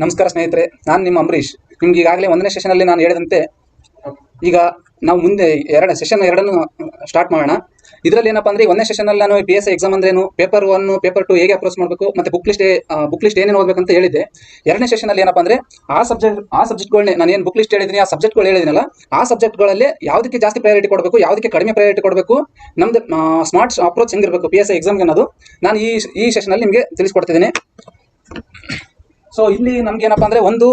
ನಮಸ್ಕಾರ ಸ್ನೇಹಿತರೆ, ನಾನು ನಿಮ್ಮ ಅಂಬರೀಷ್. ನಿಮ್ಗೆ ಈಗಾಗಲೇ ಒಂದನೇ ಸೆಷನಲ್ಲಿ ನಾನು ಹೇಳಿದಂತೆ, ಈಗ ನಾವು ಮುಂದೆ ಎರಡು ಸೆಷನ್ ಎರಡನ್ನು ಸ್ಟಾರ್ಟ್ ಮಾಡೋಣ. ಇದರಲ್ಲಿ ಏನಪ್ಪ ಅಂದರೆ ಒಂದನೇ ಸೆಷನಲ್ಲಿ ನಾನು ಪಿ ಎಸ್ ಎಕ್ಸಾಮ್ ಅಂದ್ರೇನು ಪೇಪರ್ ಒನ್ ಪೇಪರ್ ಟು ಹೇಗೆ ಅಪ್ರೋಚ್ ಮಾಡಬೇಕು, ಮತ್ತೆ ಬುಕ್ ಲಿಸ್ಟ್ ಬುಕ್ ಲಿಸ್ಟ್ ಏನೇನು ಓದಬೇಕಂತ ಹೇಳಿದ್ದೆ. ಎರಡನೇ ಸೆಷನಲ್ಲಿ ಏನಪ್ಪ ಅಂದರೆ, ಆ ಸಬ್ಜೆಕ್ಟ್ ಆ ಸಬ್ಜೆಕ್ಟ್ಗಳನ್ನೇ ನಾನು ಏನು ಬುಕ್ ಲಿಸ್ಟ್ ಹೇಳಿದ್ದೀನಿ ಆ ಸಬ್ಜೆಕ್ಟ್ಗಳು ಹೇಳಿದಿನಲ್ಲ, ಆ ಸಬ್ಜೆಕ್ಟ್ಗಳಲ್ಲಿ ಯಾವುದಕ್ಕೆ ಜಾಸ್ತಿ ಪ್ರಯಾರಿಟಿ ಕೊಡಬೇಕು, ಯಾವುದಕ್ಕೆ ಕಡಿಮೆ ಪ್ರಯಾರಿಟಿ ಕೊಡಬೇಕು, ನಮ್ದು ಸ್ಮಾರ್ಟ್ ಅಪ್ರೋಚ್ ಹೆಂಗಿರಬೇಕು ಪಿ ಎಸ್ ಎಕ್ಸಾಮ್ಗೆ ಅನ್ನೋದು. ನಾನು ಈ ಈ ಸೆಷನಲ್ಲಿ ನಿಮಗೆ ತಿಳಿಸ್ಕೊಡ್ತಿದ್ದೀನಿ. ಸೊ ಇಲ್ಲಿ ನಮ್ಗೆ ಏನಪ್ಪಾ ಅಂದ್ರೆ ಒಂದು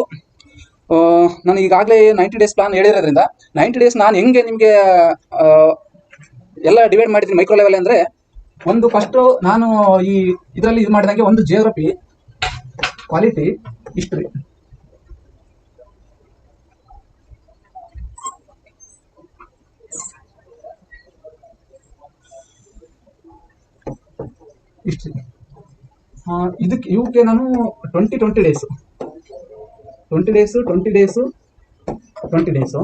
ನಾನು ಈಗಾಗಲೇ ನೈಂಟಿ ಡೇಸ್ ಪ್ಲಾನ್ ಹೇಳಿರೋದ್ರಿಂದ ನೈಂಟಿ ಡೇಸ್ ನಾನು ಹೆಂಗೆ ನಿಮಗೆ ಎಲ್ಲ ಡಿವೈಡ್ ಮಾಡಿದ್ದೀನಿ ಮೈಕ್ರೋ ಲೆವೆಲ್ ಅಂದ್ರೆ, ಒಂದು ಫಸ್ಟ್ ನಾನು ಈ ಇದರಲ್ಲಿ ಇದು ಮಾಡಿದಂಗೆ ಒಂದು ಜಿಯೋಗ್ರಫಿ ಕ್ವಾಲಿಟಿ ಹಿಸ್ಟ್ರಿ ಹಿಸ್ಟ್ರಿ ಇದಕ್ಕೆ ಇವಕ್ಕೆ ನಾನು twenty twenty days twenty days twenty days twenty days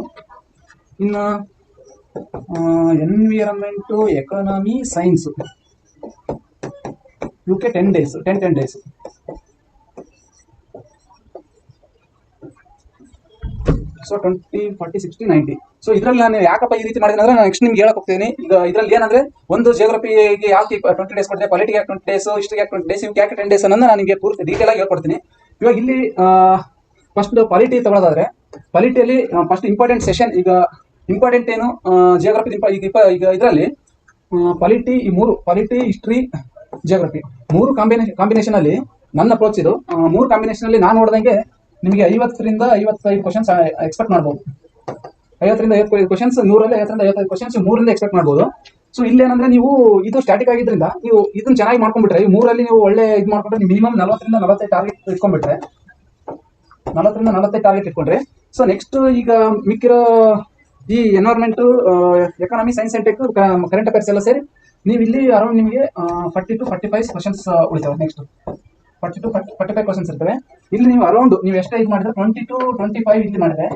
ಇನ್ನು ಎನ್ವಿರನ್ಮೆಂಟು ಎಕಾನಮಿ ಸೈನ್ಸು ಇವಕ್ಕೆ ten days ten ten days so twenty forty sixty ninety so ಇದ್ರಲ್ಲಿ ನಾನು ಯಾಕಪ್ಪ ಈ ರೀತಿ ಮಾಡಿದ್ರೆ ನಾನು ನೆಕ್ಸ್ಟ್ ನಿಮ್ಗೆ ಹೇಳಕ್ ಹೋಗ್ತೀನಿ. ಈಗ ಇದ್ರಲ್ಲಿ ಏನಂದ್ರೆ, ಒಂದು ಜಿಯೋಗ್ರಫಿಗೆ ಯಾವ ಟ್ವೆಂಟಿ ಡೇಸ್ ಕೊಡ್ತೀನಿ ಪಾಲಿಟಿಗೆ ಯಾಕೆ ಟ್ವೆಂಟಿ ಡೇಸ್ ಯಾಕೆ ಟ್ವೆಂಟಿ ಡೇಸ್ ಇವ್ಗೆ ಯಾಕೆ ನಾನು ನಿಮಗೆ ಪೂರ್ತಿ ಡೀಟೇಲ್ ಆಗಿ ಹೇಳ್ಕೊಡ್ತೀನಿ. ಇವಾಗ ಇಲ್ಲಿ ಫಸ್ಟ್ ಪಾಲಿಟಿ ತಗೊಳ್ಳೋದಾದ್ರೆ ಪಾಲಿಟಿಯಲ್ಲಿ ಫಸ್ಟ್ ಇಂಪಾರ್ಟೆಂಟ್ ಸೆಷನ್ ಈಗ ಇಂಪಾರ್ಟೆಂಟ್ ಏನು ಜಿಯೋಗ್ರಫಿ ಈಗ ಈಗ ಇದರಲ್ಲಿ ಪಾಲಿಟಿ ಈ ಮೂರು ಪಾಲಿಟಿ ಹಿಸ್ಟ್ರಿ ಜಿಯೋಗ್ರಫಿ ಮೂರು ಕಾಂಬಿನೇಷನ್ ಕಾಂಬಿನೇಷನ್ ಅಲ್ಲಿ ನನ್ನ ಅಪ್ರೋಚ್ ಇದು. ಮೂರು ಕಾಂಬಿನೇಷನ್ ಅಲ್ಲಿ ನಾನು ನೋಡಿದಂಗೆ ನಿಮಗೆ ಐವತ್ತರಿಂದ ಐವತ್ತೈದು ಕ್ವಶನ್ಸ್ ಎಕ್ಸ್ಪೆಕ್ಟ್ ಮಾಡ್ಬೋದು. ಐವತ್ತರಿಂದ ಐವತ್ತೈದು ಕ್ವಶನ್ಸ್ ನೂರಲ್ಲಿ ಐವತ್ತರಿಂದ ಐವತ್ತೈದು ಕ್ವಶನ್ಸ್ ಮೂರಿಂದ ಎಕ್ಸ್ಪೆಕ್ಟ್ ಮಾಡ್ಬೋದು. ಸೊ ಇಲ್ಲಿ ಏನಂದ್ರೆ ನೀವು ಇದು ಸ್ಟಾಟಿಕ್ ಆಗಿದ್ರಿಂದ ನೀವು ಇದನ್ನ ಚೆನ್ನಾಗಿ ಮಾಡ್ಕೊಂಡ್ಬಿಟ್ರೆ, ಈ ಮೂರಲ್ಲಿ ನೀವು ಒಳ್ಳೆ ಇದು ಮಾಡ್ಕೊಂಡ್ರೆ ಮಿನಿಮಮ್ ನಲವತ್ತರಿಂದ ನಲವತ್ತೈದು ಟಾರ್ಗೆಟ್ ಇಟ್ಕೊಂಡ್ಬಿಟ್ರೆ, ನಲವತ್ತರಿಂದ ನಲವತ್ತೈದು ಟಾರ್ಗೆಟ್ ಇಟ್ಕೊಂಡ್ರೆ ಸೊ ನೆಕ್ಸ್ಟ್ ಈಗ ಮಿಕ್ಕಿರೋ ಈ environment economy science and tech current affairs ಎಲ್ಲ ಸೇರಿ ನೀವು ಇಲ್ಲಿ ಅರೌಂಡ್ ನಿಮಗೆ forty to forty five questions ಉಳಿತಾವೆ next forty to forty forty five questions ಇರ್ತವೆ. ಇಲ್ಲಿ ನೀವು ಅರೌಂಡ್ ನೀವು ಎಷ್ಟೇ ಇದು ಮಾಡಿದ್ರೆ ಟ್ವೆಂಟಿ ಟು ಟ್ವೆಂಟಿ ಫೈವ್ ಇಲ್ಲಿ ಮಾಡಿದ್ರೆ